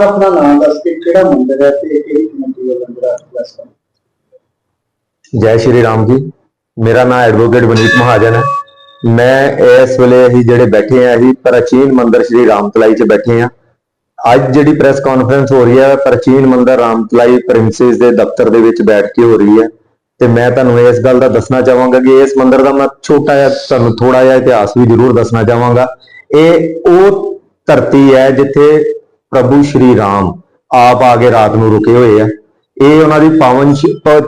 Sir ਆਪਣਾ ਨਾਮ ਦੱਸ ਕੇ ਕਿਹੜਾ ਮੰਦਿਰ ਹੈ ਤੇ ਕਿਹੜੀ ਕਮੇਟੀ ਦਾ ਲੰਗਰ ਹੈ ਦੱਸ ਜੈ ਸ਼੍ਰੀ ਰਾਮ ਜੀ। ਮੇਰਾ ਨਾਮ ਐਡਵੋਕੇਟ ਵਨੀਤ ਮਹਾਜਨ ਹੈ। ਮੈਂ ਇਸ ਵੇਲੇ ਅਸੀਂ ਜਿਹੜੇ ਬੈਠੇ ਆ ਅਸੀਂ ਪ੍ਰਾਚੀਨ ਮੰਦਿਰ ਸ਼੍ਰੀ ਰਾਮਤਲਾਈ 'ਚ ਬੈਠੇ ਆ ਅੱਜ ਜਿਹੜੀ ਪ੍ਰੈਸ ਕਾਨਫਰੰਸ ਹੋ ਰਹੀ ਹੈ, ਪ੍ਰਾਚੀਨ ਮੰਦਿਰ ਰਾਮਤਲਾਈ ਪ੍ਰਿੰਸੈਸ ਦੇ ਦਫ਼ਤਰ ਦੇ ਵਿੱਚ ਬੈਠ ਕੇ ਹੋ ਰਹੀ ਹੈ। ਤੇ ਮੈਂ ਤੁਹਾਨੂੰ ਇਸ ਗੱਲ ਦਾ ਦੱਸਣਾ ਚਾਹਾਂਗਾ ਕਿ ਇਸ ਮੰਦਿਰ ਦਾ ਮੈਂ ਛੋਟਾ ਜਿਹਾ ਤੁਹਾਨੂੰ ਥੋੜਾ ਜਿਹਾ ਇਤਿਹਾਸ ਵੀ ਜ਼ਰੂਰ ਦੱਸਣਾ ਚਾਹਾਂਗਾ। ਇਹ ਉਹ ਧਰਤੀ ਹੈ ਜਿੱਥੇ ਪ੍ਰਭੂ ਸ਼੍ਰੀ ਰਾਮ ਆਪ ਆ ਕੇ ਰਾਤ ਨੂੰ ਰੁਕੇ ਹੋਏ ਆ। ਇਹ ਉਹਨਾਂ ਦੀ ਪਾਵਨ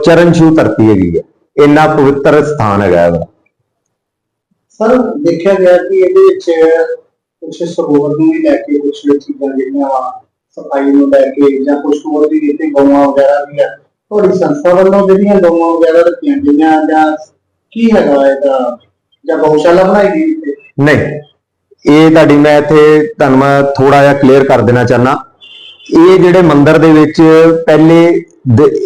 ਚਰਨ ਛੂ ਧਰਤੀ ਹੈਗੀ ਹੈ ਇੰਨਾ ਪਵਿੱਤਰ ਸਥਾਨ ਹੈਗਾ ਇਹ ਸਰ ਦੇਖਿਆ ਗਿਆ ਕਿ ਇਹਦੇ ਵਿੱਚ ਕੁਝ ਸਰੋਵਰ ਨੂੰ ਵੀ ਲੈ ਕੇ ਕੁਝ ਚੀਜ਼ਾਂ ਜਿਹੜੀਆਂ ਸਫ਼ਾਈ ਨੂੰ ਲੈ ਕੇ ਜਾਂ ਕੁਝ ਹੋਰ ਵੀ ਇੱਥੇ ਗਊਆਂ ਵਗੈਰਾ ਵੀ ਆ। ਤੁਹਾਡੀ ਸੰਸਥਾ ਵੱਲੋਂ ਜਿਹੜੀਆਂ ਗਊਆਂ ਵਗੈਰਾ ਰੱਖੀਆਂ ਗਈਆਂ ਜਾਂ ਕੀ ਹੈਗਾ ਇਹਦਾ? ਜਾਂ ਗਊਸ਼ਾਲਾ ਬਣਾਈ ਗਈ ਨਹੀਂ। ਇਹ ਤੁਹਾਡੀ ਮੈਂ ਇੱਥੇ ਤੁਹਾਨੂੰ ਮੈਂ ਥੋੜਾ ਜਿਹਾ ਕਲੀਅਰ ਕਰ ਦੇਣਾ ਚਾਹਨਾ ਇਹ ਜਿਹੜੇ ਮੰਦਿਰ ਦੇ ਵਿੱਚ ਪਹਿਲੇ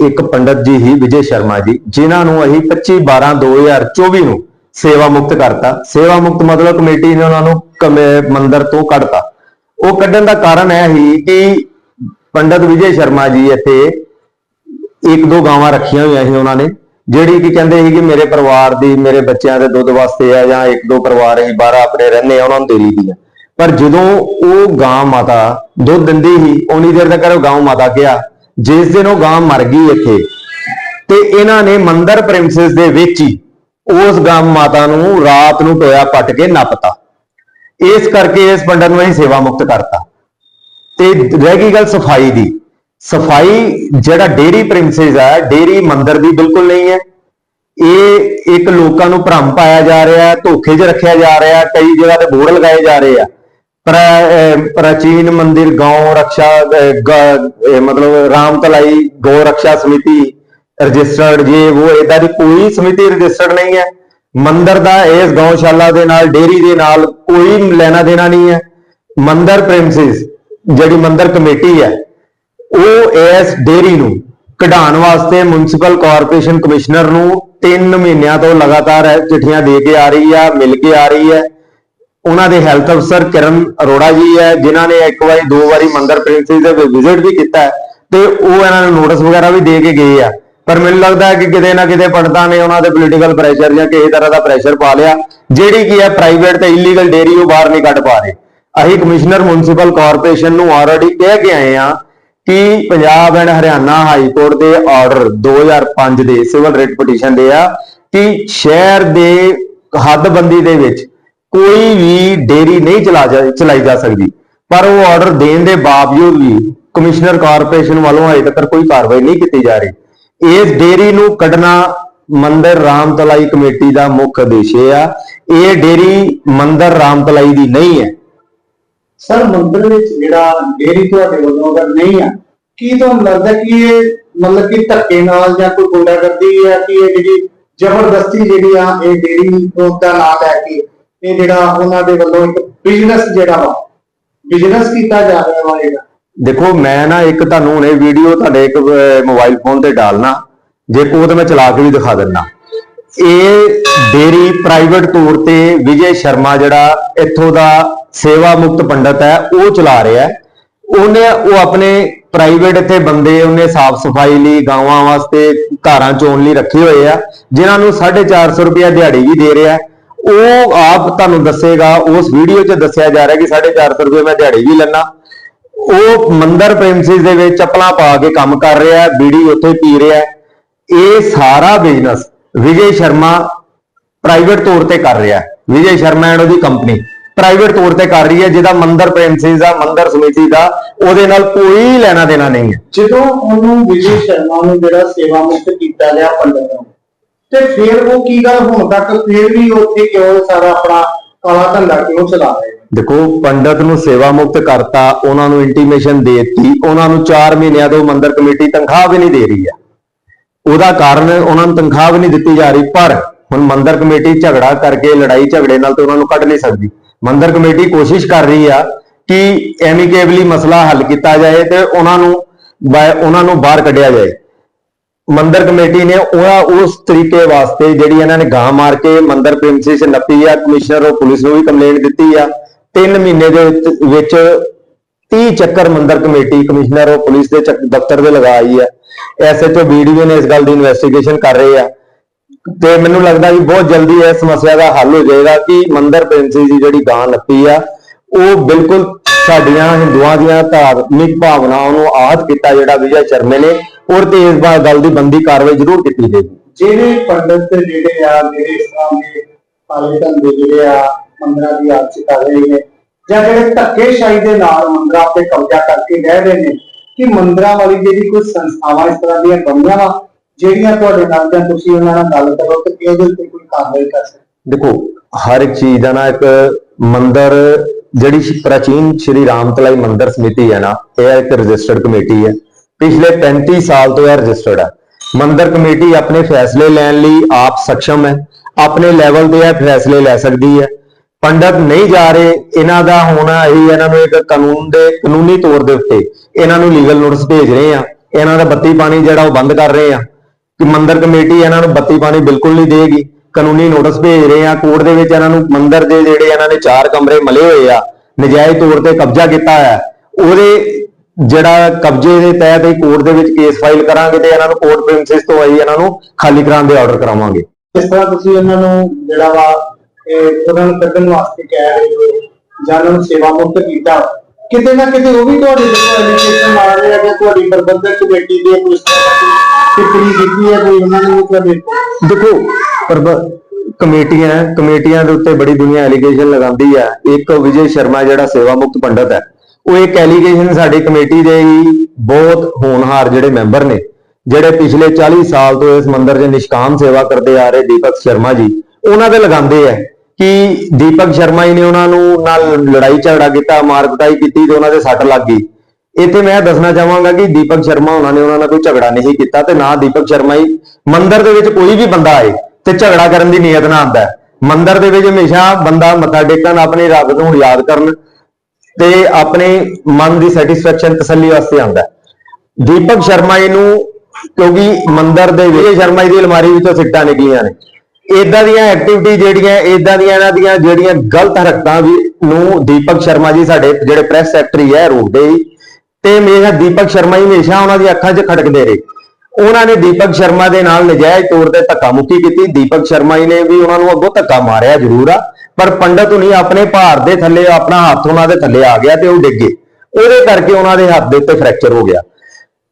ਇੱਕ ਪੰਡਤ ਜੀ ਹੀ ਵਿਜੇ ਸ਼ਰਮਾ ਜੀ, ਜਿਨ੍ਹਾਂ ਨੂੰ ਅਸੀਂ 25 12 2024 ਨੂੰ ਸੇਵਾ ਮੁਕਤ ਕਰਤਾ। ਸੇਵਾ ਮੁਕਤ ਮਤਲਬ ਕਮੇਟੀ ਨੇ ਉਹਨਾਂ ਨੂੰ ਕਮੇ- ਮੰਦਿਰ ਤੋਂ ਕੱਢਤਾ। ਉਹ ਕੱਢਣ ਦਾ ਕਾਰਨ ਇਹ ਹੀ ਕਿ ਪੰਡਤ ਵਿਜੇ ਸ਼ਰਮਾ ਜੀ ਇੱਥੇ ਇੱਕ ਦੋ ਗਾਵਾਂ ਰੱਖੀਆਂ ਹੋਈਆਂ ਸੀ ਉਹਨਾਂ ਨੇ। ਜਿਹੜੀ ਕਿ ਕਹਿੰਦੇ ਸੀ ਕਿ ਮੇਰੇ ਪਰਿਵਾਰ ਦੀ, ਮੇਰੇ ਬੱਚਿਆਂ ਦੇ ਦੁੱਧ ਵਾਸਤੇ ਆ ਜਾਂ ਇੱਕ ਦੋ ਪਰਿਵਾਰ ਅਸੀਂ ਬਾਹਰ ਆਪਣੇ ਰਹਿੰਦੇ ਆ, ਉਹਨਾਂ ਨੂੰ ਦੇਰੀ ਦੀ ਆ। ਪਰ ਜਦੋਂ ਉਹ ਗਾਂ ਮਾਤਾ ਦੁੱਧ ਦਿੰਦੀ ਸੀ, ਉਨੀ ਦੇਰ ਤੱਕ ਉਹ ਗਾਂ ਮਾਤਾ ਗਿਆ। ਜਿਸ ਦਿਨ ਉਹ ਗਾਂ ਮਰ ਗਈ ਇੱਥੇ, ਤੇ ਇਹਨਾਂ ਨੇ ਮੰਦਰ ਪ੍ਰਿੰਸੈਸ ਦੇ ਵਿੱਚ ਹੀ ਉਸ ਗਾਂ ਮਾਤਾ ਨੂੰ ਰਾਤ ਨੂੰ ਟੋਇਆ ਪੱਟ ਕੇ ਨੱਪਤਾ। ਇਸ ਕਰਕੇ ਇਸ ਪੰਡਤ ਨੂੰ ਅਸੀਂ ਸੇਵਾ ਮੁਕਤ ਕਰਤਾ। ਤੇ ਰਹਿ ਗਈ ਗੱਲ ਸਫ਼ਾਈ ਦੀ। ਸਫ਼ਾਈ ਜਿਹੜਾ ਡੇਰੀ ਪ੍ਰਿੰਸੈਸ ਹੈ ਡੇਰੀ ਮੰਦਰ ਦੀ ਬਿਲਕੁਲ ਨਹੀਂ ਹੈ। ਇਹ ਇੱਕ ਲੋਕਾਂ ਨੂੰ ਭਰਮ ਪਾਇਆ ਜਾ ਰਿਹਾ ਧੋਖੇ 'ਚ ਰੱਖਿਆ ਜਾ ਰਿਹਾ ਕਈ ਜਗ੍ਹਾ ਤੇ ਬੋਰਡ ਲਗਾਏ ਜਾ ਰਹੇ ਆ। ਪ੍ਰਾ- ਪ੍ਰਾਚੀਨ ਮੰਦਿਰ, ਗਾਉ ਰੱਖਿਆ ਮਤਲਬ ਰਾਮ ਇਹ ਮਤਲਬ ਰਾਮਤਲਾਈ ਗੋ ਰੱਖਿਆ ਸਮਿਤੀ ਰਜਿਸਟਰਡ, ਜੇ ਉਹ ਇਦਾਂ ਦੀ ਕੋਈ ਸਮਿਤੀ ਰਜਿਸਟਰਡ ਨਹੀਂ ਹੈ, ਮੰਦਰ ਦਾ ਇਸ ਗਊਸ਼ਾਲਾ ਦੇ ਨਾਲ ਡੇਰੀ ਦੇ ਨਾਲ ਕੋਈ ਲੈਣਾ ਦੇਣਾ ਨਹੀਂ ਹੈ। ਮੰਦਰ ਪ੍ਰਿੰਸੈਸ ਜਿਹੜੀ ਮੰਦਰ ਕਮੇਟੀ ਹੈ ਉਹ ਇਸ ਡੇਰੀ ਨੂੰ ਕਢਾਉਣ ਵਾਸਤੇ ਮਿਊਨਿਸਪਲ ਕਾਰਪੋਰੇਸ਼ਨ ਕਮਿਸ਼ਨਰ ਨੂੰ 3 ਮਹੀਨਿਆਂ ਤੋਂ ਲਗਾਤਾਰ ਇਹ ਚਿੱਠੀਆਂ ਦੇ ਕੇ ਆ ਰਹੀ ਆ, ਮਿਲ ਕੇ ਆ ਰਹੀ ਹੈ। ਉਹਨਾਂ ਦੇ ਹੈਲਥ ਅਫਸਰ ਕਿਰਨ ਅਰੋੜਾ ਜੀ ਹੈ, ਜਿਨ੍ਹਾਂ ਨੇ ਇੱਕ ਵਾਰੀ, ਦੋ ਵਾਰੀ ਮੰਦਰ ਪ੍ਰਿੰਸੈਸ ਦੇ ਵਿਜ਼ਿਟ ਵੀ ਕੀਤਾ ਤੇ ਉਹ ਇਹਨਾਂ ਨੂੰ ਨੋਟਿਸ ਵਗੈਰਾ ਵੀ ਦੇ ਕੇ ਗਏ ਆ। ਪਰ ਮੈਨੂੰ ਲੱਗਦਾ ਹੈ ਕਿ ਕਿਤੇ ਨਾ ਕਿਤੇ ਪੰਡਤਾਂ ਨੇ ਉਹਨਾਂ ਦੇ ਪੋਲੀਟੀਕਲ ਪ੍ਰੈਸ਼ਰ ਜਾਂ ਕਿਸੇ ਤਰ੍ਹਾਂ ਦਾ ਪ੍ਰੈਸ਼ਰ ਪਾ ਲਿਆ, ਜਿਹੜੀ ਕੀ ਹੈ ਪ੍ਰਾਈਵੇਟ ਤੇ ਇਲੀਗਲ ਡੇਰੀ ਉਹ ਬਾਹਰ ਨਹੀਂ ਕੱਢ ਪਾ ਰਹੇ। ਅਸੀਂ ਕਮਿਸ਼ਨਰ ਮਿਊਨਿਸਪਲ ਕਾਰਪੋਰੇਸ਼ਨ ਨੂੰ ਆਲਰੇਡੀ ਕਹਿ ਕੇ ਆਏ ਆ ਕਿ Punjab and Haryana high court ਦੇ ਆਰਡਰ 2005 ਦੇ ਸਿਵਲ ਰਿਟ ਪਟੀਸ਼ਨ ਦੇ ਆ ਕਿ ਸ਼ਹਿਰ ਦੇ ਹੱਦਬੰਦੀ ਦੇ ਵਿੱਚ ਕੋਈ ਵੀ ਡੇਰੀ ਨਹੀਂ ਚਲਾ ਜਾ- ਚਲਾਈ ਜਾ ਸਕਦੀ। ਪਰ ਉਹ ਆਰਡਰ ਦੇਣ ਦੇ ਬਾਵਜੂਦ ਵੀ ਕਮਿਸ਼ਨਰ ਕਾਰਪੋਰੇਸ਼ਨ ਵੱਲੋਂ ਅਜੇ ਤੱਕ ਕੋਈ ਕਾਰਵਾਈ ਨਹੀਂ ਕੀਤੀ ਜਾ ਰਹੀ। ਇਸ ਡੇਰੀ ਨੂੰ ਕੱਢਣਾ ਮੰਦਰ ਰਾਮਤਲਾਈ ਕਮੇਟੀ ਦਾ ਮੁੱਖ ਉਦੇਸ਼ ਇਹ ਆ। ਇਹ ਡੇਰੀ ਮੰਦਰ ਰਾਮਤਲਾਈ ਦੀ ਨਹੀਂ ਹੈ। ਸਰ, ਮੰਦਿਰ ਵਿੱਚ ਜਿਹੜਾ ਡੇਰੀ ਤੁਹਾਡੇ ਵੱਲੋਂ ਅਗਰ ਨਹੀਂ ਆ, ਕੀ ਤੁਹਾਨੂੰ ਲੱਗਦਾ ਕਿ ਇਹ ਮਤਲਬ ਕਿ ਧੱਕੇ ਨਾਲ ਜਾਂ ਕੋਈ ਗੁੰਡਾਗਰਦੀ ਹੈ ਕਿ ਇਹ ਜਿਹੜੀ ਜ਼ਬਰਦਸਤੀ ਜਿਹੜੀ ਆ, ਇਹ ਡੇਰੀ ਦਾ ਨਾਂ ਲੈ ਕੇ ਇਹ ਜਿਹੜਾ ਉਹਨਾਂ ਦੇ ਵੱਲੋਂ ਇੱਕ ਬਿਜ਼ਨਸ ਜਿਹੜਾ ਵਾ, ਬਿਜ਼ਨਸ ਕੀਤਾ ਜਾ ਰਿਹਾ ਵਾ ਇਹਦਾ? ਦੇਖੋ, ਮੈਂ ਨਾ ਇੱਕ ਤੁਹਾਨੂੰ ਇਹ ਵੀਡੀਓ ਤੁਹਾਡੇ ਇੱਕ ਮੋਬਾਈਲ ਫੋਨ ਤੇ ਡਾਲਣਾ, ਜੇ ਕੋ ਤਾਂ ਮੈਂ ਚਲਾ ਕੇ ਵੀ ਦਿਖਾ ਦਿੰਦਾ। ਇਹ ਡੇਰੀ ਪ੍ਰਾਈਵੇਟ ਤੌਰ ਤੇ ਵਿਜੇ ਸ਼ਰਮਾ ਜਿਹੜਾ ਇੱਥੋਂ ਦਾ ਸੇਵਾ ਮੁਕਤ ਪੰਡਤ ਹੈ, ਉਹ ਚਲਾ ਰਿਹਾ ਹੈ। ਉਹਨੇ, ਉਹ ਆਪਣੇ ਪ੍ਰਾਈਵੇਟ ਇੱਥੇ ਬੰਦੇ, ਉਹਨੇ ਸਾਫ਼ ਸਫ਼ਾਈ ਲਈ, ਗਾਵਾਂ ਵਾਸਤੇ ਘਰਾਂ ਚੋਣ ਲਈ ਰੱਖੇ ਹੋਏ ਆ, ਜਿਨ੍ਹਾਂ ਨੂੰ 450 ਰੁਪਇਆ ਦਿਹਾੜੀ ਵੀ ਦੇ ਰਿਹਾ ਉਹ ਆਪ ਤੁਹਾਨੂੰ ਦੱਸੇਗਾ, ਉਸ ਵੀਡੀਓ 'ਚ ਦੱਸਿਆ ਜਾ ਰਿਹਾ ਕਿ 450 ਰੁਪਏ ਮੈਂ ਦਿਹਾੜੀ ਵੀ ਲੈਣਾ ਉਹ ਮੰਦਰ ਪ੍ਰਿੰਸਿਸ ਦੇ ਵਿੱਚ ਚੱਪਲਾਂ ਪਾ ਕੇ ਕੰਮ ਕਰ ਰਿਹਾ ਹੈ, ਬੀੜੀ ਉੱਥੇ ਪੀ ਰਿਹਾ ਹੈ। ਇਹ ਸਾਰਾ ਬਿਜ਼ਨਸ ਵਿਜੇ ਸ਼ਰਮਾ ਪ੍ਰਾਈਵੇਟ ਤੌਰ ਤੇ ਕਰ ਰਿਹਾ ਹੈ। ਵਿਜੇ ਸ਼ਰਮਾ ਐਂਡ ਉਹਦੀ ਕੰਪਨੀ ਪ੍ਰਾਈਵੇਟ ਤੌਰ ਤੇ ਕਰ ਰਹੀ ਹੈ ਜਿਹਦਾ ਮੰਦਰ ਪ੍ਰੇਮਸਿਸ ਦਾ ਮੰਦਰ ਸਮਿਤੀ ਦਾ ਉਹਦੇ ਨਾਲ ਕੋਈ ਲੈਣਾ ਦੇਣਾ ਨਹੀਂ ਹੈ। ਜਦੋਂ ਉਹਨੂੰ ਵਿਜੇ ਸ਼ਰਮਾ ਨੂੰ ਜਿਹੜਾ ਸੇਵਾ ਮੁਕਤ ਕੀਤਾ ਗਿਆ ਪੰਡਤ ਨੂੰ ਤੇ ਫਿਰ ਉਹ ਕੀ ਗੱਲ ਹੁਣ ਤੱਕ ਫਿਰ ਵੀ ਉੱਥੇ ਕਿਉਂ ਸਾਰਾ ਆਪਣਾ ਕਾਲਾ ਧੰਦਾ ਕਿਉਂ ਚਲਾ ਰਹੇ? ਦੇਖੋ ਪੰਡਤ ਨੂੰ ਸੇਵਾ ਮੁਕਤ ਕਰਤਾ ਉਹਨਾਂ ਨੂੰ ਇੰਟੀਮੇਸ਼ਨ ਦੇਤੀ ਉਹਨਾਂ ਨੂੰ 4 ਮਹੀਨਿਆਂ ਤੋਂ ਮੰਦਰ ਕਮੇਟੀ ਤਨਖਾਹ ਵੀ ਨਹੀਂ ਦੇ ਰਹੀ ਹੈ। ਉਹਦਾ ਕਾਰਨ ਉਹਨਾਂ ਨੂੰ ਤਨਖਾਹ ਵੀ ਨਹੀਂ ਦਿੱਤੀ ਜਾ ਰਹੀ ਪਰ ਹੁਣ ਮੰਦਰ ਕਮੇਟੀ ਝਗੜਾ ਕਰਕੇ ਲੜਾਈ ਝਗੜੇ ਨਾਲ ਤੇ ਉਹਨਾਂ ਨੂੰ ਕੱਢ ਨਹੀਂ ਸਕਦੀ। ਮੰਦਰ ਕਮੇਟੀ ਕੋਸ਼ਿਸ਼ ਕਰ ਰਹੀ ਆ ਕਿ ਐਮੀਕੇਬਲੀ ਮਸਲਾ ਹੱਲ ਕੀਤਾ ਜਾਏ ਤੇ ਉਹਨਾਂ ਨੂੰ ਉਹਨਾਂ ਨੂੰ ਬਾਹਰ ਕੱਢਿਆ ਜਾਏ। ਮੰਦਰ ਕਮੇਟੀ ਨੇ ਉਹ ਉਸ ਤਰੀਕੇ ਵਾਸਤੇ ਜਿਹੜੀ ਇਹਨਾਂ ਨੇ ਗਾਂ ਮਾਰ ਕੇ ਮੰਦਰ ਪ੍ਰਿੰਸਿਸ ਨੱਪੀ ਆ, ਕਮਿਸ਼ਨਰ ਉਹ ਪੁਲਿਸ ਨੂੰ ਵੀ ਕੰਪਲੇਂਟ ਦਿੱਤੀ ਆ। 3 ਮਹੀਨੇ ਦੇ ਵਿੱਚ- ਵਿੱਚ 30 ਚੱਕਰ ਮੰਦਰ ਕਮੇਟੀ, ਕਮਿਸ਼ਨਰ ਉਹ ਪੁਲਿਸ ਦੇ ਚੱਕ- ਦਫ਼ਤਰ ਦੇ ਲਗਾਈ ਹੈ ਐਸਐਚਓ ਬੀਡੀਓ ਨੇ ਇਸ ਗੱਲ ਦੀ ਇਨਵੈਸਟੀਗੇਸ਼ਨ ਕਰ ਰਹੇ ਆ। ਤੇ ਮੈਨੂੰ ਲੱਗਦਾ ਵੀ ਬਹੁਤ ਜਲਦੀ ਇਸ ਸਮੱਸਿਆ ਦਾ ਹੱਲ ਹੋ ਜਾਏਗਾ ਕਿ ਮੰਦਰ ਪ੍ਰਿੰਸਿਸ ਦੀ ਜਿਹੜੀ ਗਾਂ ਲੱਪੀ ਆ, ਉਹ ਬਿਲਕੁਲ ਸਾਡੀਆਂ ਹਿੰਦੂਆਂ ਦੀਆਂ ਧਾਰਮਿਕ ਭਾਵਨਾਵਾਂ ਨੂੰ ਆਹਤ ਕੀਤਾ ਜਿਹੜਾ ਵਿਜੇ ਸ਼ਰਮੇ ਨੇ, ਔਰ ਤੇ ਇਸ ਬਾਰ ਗੱਲ ਦੀ ਬੰਦੀ ਕਾਰਵਾਈ ਜ਼ਰੂਰ ਕੀਤੀ ਜਾਏਗੀ। ਜਿਹੜੇ ਪੰਡਤ ਜਿਹੜੇ ਆ, ਜਿਹੜੇ ਇਸ ਤਰ੍ਹਾਂ ਦੇ ਪਾਲੇ ਧੰਦੇ ਜਿਹੜੇ ਆ, ਮੰਦਰਾਂ ਦੀ ਆਰਚ ਕਰ ਰਹੇ ਨੇ, ਜਾਂ ਜਿਹੜੇ ਧੱਕੇਸ਼ਾਹੀ ਦੇ ਨਾਲ ਮੰਦਰਾਂ ਤੇ ਕਬਜ਼ਾ ਕਰਕੇ ਰਹਿ ਰਹੇ ਨੇ, ਕਿ ਮੰਦਰਾਂ ਵਾਲੀ ਜਿਹੜੀ ਕੋਈ ਸੰਸਥਾਵਾਂ ਇਸ ਤਰ੍ਹਾਂ ਦੀਆਂ ਬਣੀਆਂ ਵਾ ਜਿਹੜੀਆਂ ਤੁਹਾਡੇ ਨਾਲ ਜਾਂ ਤੁਸੀਂ ਉਹਨਾਂ ਨਾਲ ਗੱਲ ਕਰੋ ਤੇ ਇਹਦੇ ਉੱਤੇ ਕੋਈ ਕਾਰਵਾਈ ਕਰ ਸਕੋ ਦੇਖੋ, ਹਰ ਇੱਕ ਚੀਜ਼ ਦਾ ਨਾ ਇੱਕ ਮੰਦਰ, ਜਿਹੜੀ ਪ੍ਰਾਚੀਨ ਸ਼੍ਰੀ ਰਾਮਤਲਾਈ ਮੰਦਰ ਸਮਿਤੀ ਹੈ ਨਾ, ਇਹ ਇੱਕ ਰਜਿਸਟਰਡ ਕਮੇਟੀ ਹੈ। ਪਿਛਲੇ 35 ਸਾਲ ਤੋਂ ਇਹ ਰਜਿਸਟਰਡ ਹੈ। ਮੰਦਰ ਕਮੇਟੀ ਆਪਣੇ ਫੈਸਲੇ ਲੈਣ ਲਈ ਆਪ ਸક્ષਮ ਹੈ। ਆਪਣੇ ਲੈਵਲ ਤੇ ਇਹ ਫੈਸਲੇ ਲੈ ਸਕਦੀ ਹੈ। ਪੰਡਤ ਨਹੀਂ ਜਾ ਰਹੇ, ਇਹਨਾਂ ਦਾ ਹੋਣਾ ਹੀ, ਇਹਨਾਂ ਨੂੰ ਇੱਕ ਕਾਨੂੰਨ ਦੇ, ਕਾਨੂੰਨੀ ਤੌਰ ਦੇ ਉੱਤੇ ਇਹਨਾਂ ਨੂੰ ਲੀਗਲ ਨੋਟਿਸ ਭੇਜ ਰਹੇ ਆ ਇਹਨਾਂ ਦਾ ਬੱਤੀ ਪਾਣੀ ਜਿਹੜਾ ਉਹ ਬੰਦ ਕਰ ਰਹੇ ਆ ਕਿ ਮੰਦਰ ਕਮੇਟੀ ਇਹਨਾਂ ਨੂੰ ਬੱਤੀ ਪਾਣੀ ਬਿਲਕੁਲ ਨਹੀਂ ਦੇਗੀ। ਕਾਨੂੰਨੀ ਨੋਟਿਸ ਭੇਜ ਰਹੇ ਆ ਕੋਰਟ ਦੇ ਵਿੱਚ ਇਹਨਾਂ ਨੂੰ ਮੰਦਰ ਦੇ ਜਿਹੜੇ ਇਹਨਾਂ ਨੇ ਚਾਰ ਕਮਰੇ ਮਲੇ ਹੋਏ ਆ ਨਜਾਇਜ਼ ਤੌਰ ਤੇ ਕਬਜ਼ਾ ਕੀਤਾ ਹੈ, ਉਹਦੇ ਜਿਹੜਾ ਕਬਜ਼ੇ ਦੇ ਤਹਿਤ ਹੀ ਕੋਰਟ ਦੇ ਵਿੱਚ ਕੇਸ ਫਾਈਲ ਕਰਾਂਗੇ ਤੇ ਇਹਨਾਂ ਨੂੰ ਕੋਰਟ ਪ੍ਰਿੰਸਿਸ ਤੋਂ ਆਈ ਇਹਨਾਂ ਨੂੰ ਖਾਲੀ ਕਰਾਉਣ ਦੇ ਆਰਡਰ ਕਰਾਵਾਂਗੇ। ਇਸ ਤਰ੍ਹਾਂ ਤੁਸੀਂ ਇਹਨਾਂ ਨੂੰ ਜਿਹੜਾ ਵਾ ਇਹ ਉਹਨਾਂ ਕੱਢਣ ਵਾਸਤੇ ਕਹਿ ਰਹੇ ਹੋ ਜਾਂ ਉਹਨਾਂ ਨੂੰ ਸੇਵਾ ਮੁਕਤ ਕੀਤਾ। ਕਿਤੇ ਨਾ ਕਿਤੇ ਉਹ ਵੀ ਤੁਹਾਡੇ ਜਦੋਂ ਐਜੂਕੇਸ਼ਨ ਮਾਰ ਰਹੇ ਕਿ ਤੁਹਾਡੀ ਪ੍ਰਬੰਧਕ ਕਮੇਟੀ ਦੇ ਕੋਈ ਟਿੱਪਣੀ ਕੀਤੀ ਹੈ ਕੋਈ ਉਹਨਾਂ ਨੇ ਵੀ ਦੇਖੋ, ਪ੍ਰਬ, ਕਮੇਟੀਆਂ ਕਮੇਟੀਆਂ ਦੇ ਉੱਤੇ ਬੜੀ ਦੁਨੀਆ ਐਲੀਗੇਸ਼ਨ ਲਗਾਉਂਦੀ ਹੈ ਇੱਕ ਵਿਜੇ ਸ਼ਰਮਾ ਜਿਹੜਾ ਸੇਵਾ ਮੁਕਤ ਪੰਡਤ ਹੈ, ਉਹ ਇੱਕ ਐਲੀਗੇਸ਼ਨ ਸਾਡੀ ਕਮੇਟੀ ਦੇ ਹੀ ਬਹੁਤ ਹੋਣਹਾਰ ਜਿਹੜੇ ਮੈਂਬਰ ਨੇ, ਜਿਹੜੇ ਪਿਛਲੇ 40 ਸਾਲ ਤੋਂ ਇਸ ਮੰਦਿਰ 'ਚ ਨਿਸ਼ਕਾਮ ਸੇਵਾ ਕਰਦੇ ਆ ਰਹੇ ਦੀਪਕ ਸ਼ਰਮਾ ਜੀ, ਉਹਨਾਂ ਦੇ ਲਗਾਉਂਦੇ ਆ। ਕਿ ਦੀਪਕ ਸ਼ਰਮਾ ਜੀ ਨੇ ਉਹਨਾਂ ਨੂੰ ਨਾਲ ਲੜਾਈ ਝਗੜਾ ਕੀਤਾ, ਮਾਰ ਕੁਟਾਈ ਕੀਤੀ ਤੇ ਉਹਨਾਂ ਦੇ ਸੱਟ ਲੱਗ ਗਈ। ਇੱਥੇ ਮੈਂ ਦੱਸਣਾ ਚਾਹਾਂਗਾ ਕਿ ਦੀਪਕ ਸ਼ਰਮਾ ਉਹਨਾਂ ਨੇ ਉਹਨਾਂ ਨਾਲ ਕੋਈ ਝਗੜਾ ਨਹੀਂ ਕੀਤਾ ਤੇ ਨਾ ਦੀਪਕ ਸ਼ਰਮਾ ਜੀ ਮੰਦਿਰ ਦੇ ਵਿੱਚ ਕੋਈ ਵੀ ਬੰਦਾ ਆਏ ਤੇ ਝਗੜਾ ਕਰਨ ਦੀ ਨੀਅਤ ਨਾਲ ਆਉਂਦਾ ਹੈ ਮੰਦਿਰ ਦੇ ਵਿੱਚ ਹਮੇਸ਼ਾ ਬੰਦਾ ਮੱਥਾ ਟੇਕਣ, ਆਪਣੇ ਰੱਬ ਨੂੰ ਯਾਦ ਕਰਨ ਤੇ ਆਪਣੇ ਮਨ ਦੀ ਸੈਟੀਸਫੈਕਸ਼ਨ ਤਸੱਲੀ ਵਾਸਤੇ ਆਉਂਦਾ। ਦੀਪਕ ਸ਼ਰਮਾ ਜੀ ਨੂੰ ਕਿਉਂਕਿ ਮੰਦਿਰ ਦੇ ਵਿੱਚ ਸ਼ਰਮਾ ਜੀ ਦੀ ਅਲਮਾਰੀ ਵਿੱਚੋਂ ਸਿੱਟਾਂ ਨਿਕਲੀਆਂ ਨੇ। ਇਦਾਂ ਦੀਆਂ ਐਕਟੀਵਿਟੀ ਜਿਹੜੀਆਂ ਇਦਾਂ ਦੀਆਂ ਇਹਨਾਂ ਦੀਆਂ ਜਿਹੜੀਆਂ ਗਲਤ ਹਰਕਤਾਂ ਵੀ ਨੂੰ ਦੀਪਕ ਸ਼ਰਮਾ ਜੀ ਸਾਡੇ ਜਿਹੜੇ ਪ੍ਰੈਸ ਸੈਕਟਰੀ ਹੈ ਰੋਕਦੇ ਹੀ ਤੇ ਮੇਰਾ ਦੀਪਕ ਸ਼ਰਮਾ ਜੀ ਹਮੇਸ਼ਾ ਉਹਨਾਂ ਦੀ ਅੱਖਾਂ 'ਚ ਖੜਕਦੇ ਰਹੇ। ਉਹਨਾਂ ਨੇ ਦੀਪਕ ਸ਼ਰਮਾ ਦੇ ਨਾਲ ਨਜਾਇਜ਼ ਤੌਰ ਤੇ ਧੱਕਾ ਮੁੱਕੀ ਕੀਤੀ। ਦੀਪਕ ਸ਼ਰਮਾ ਜੀ ਨੇ ਵੀ ਉਹਨਾਂ ਨੂੰ ਅੱਗੋਂ ਧੱਕਾ ਮਾਰਿਆ ਜ਼ਰੂਰ ਆ, ਪਰ ਪੰਡਤ ਹੁਣੀ ਆਪਣੇ ਭਾਰ ਦੇ ਥੱਲੇ, ਆਪਣਾ ਹੱਥ ਉਹਨਾਂ ਦੇ ਥੱਲੇ ਆ ਗਿਆ ਤੇ ਉਹ ਡਿੱਗੇ ਉਹਦੇ ਕਰਕੇ ਉਹਨਾਂ ਦੇ ਹੱਥ ਦੇ ਉੱਤੇ ਫ੍ਰੈਕਚਰ ਹੋ ਗਿਆ।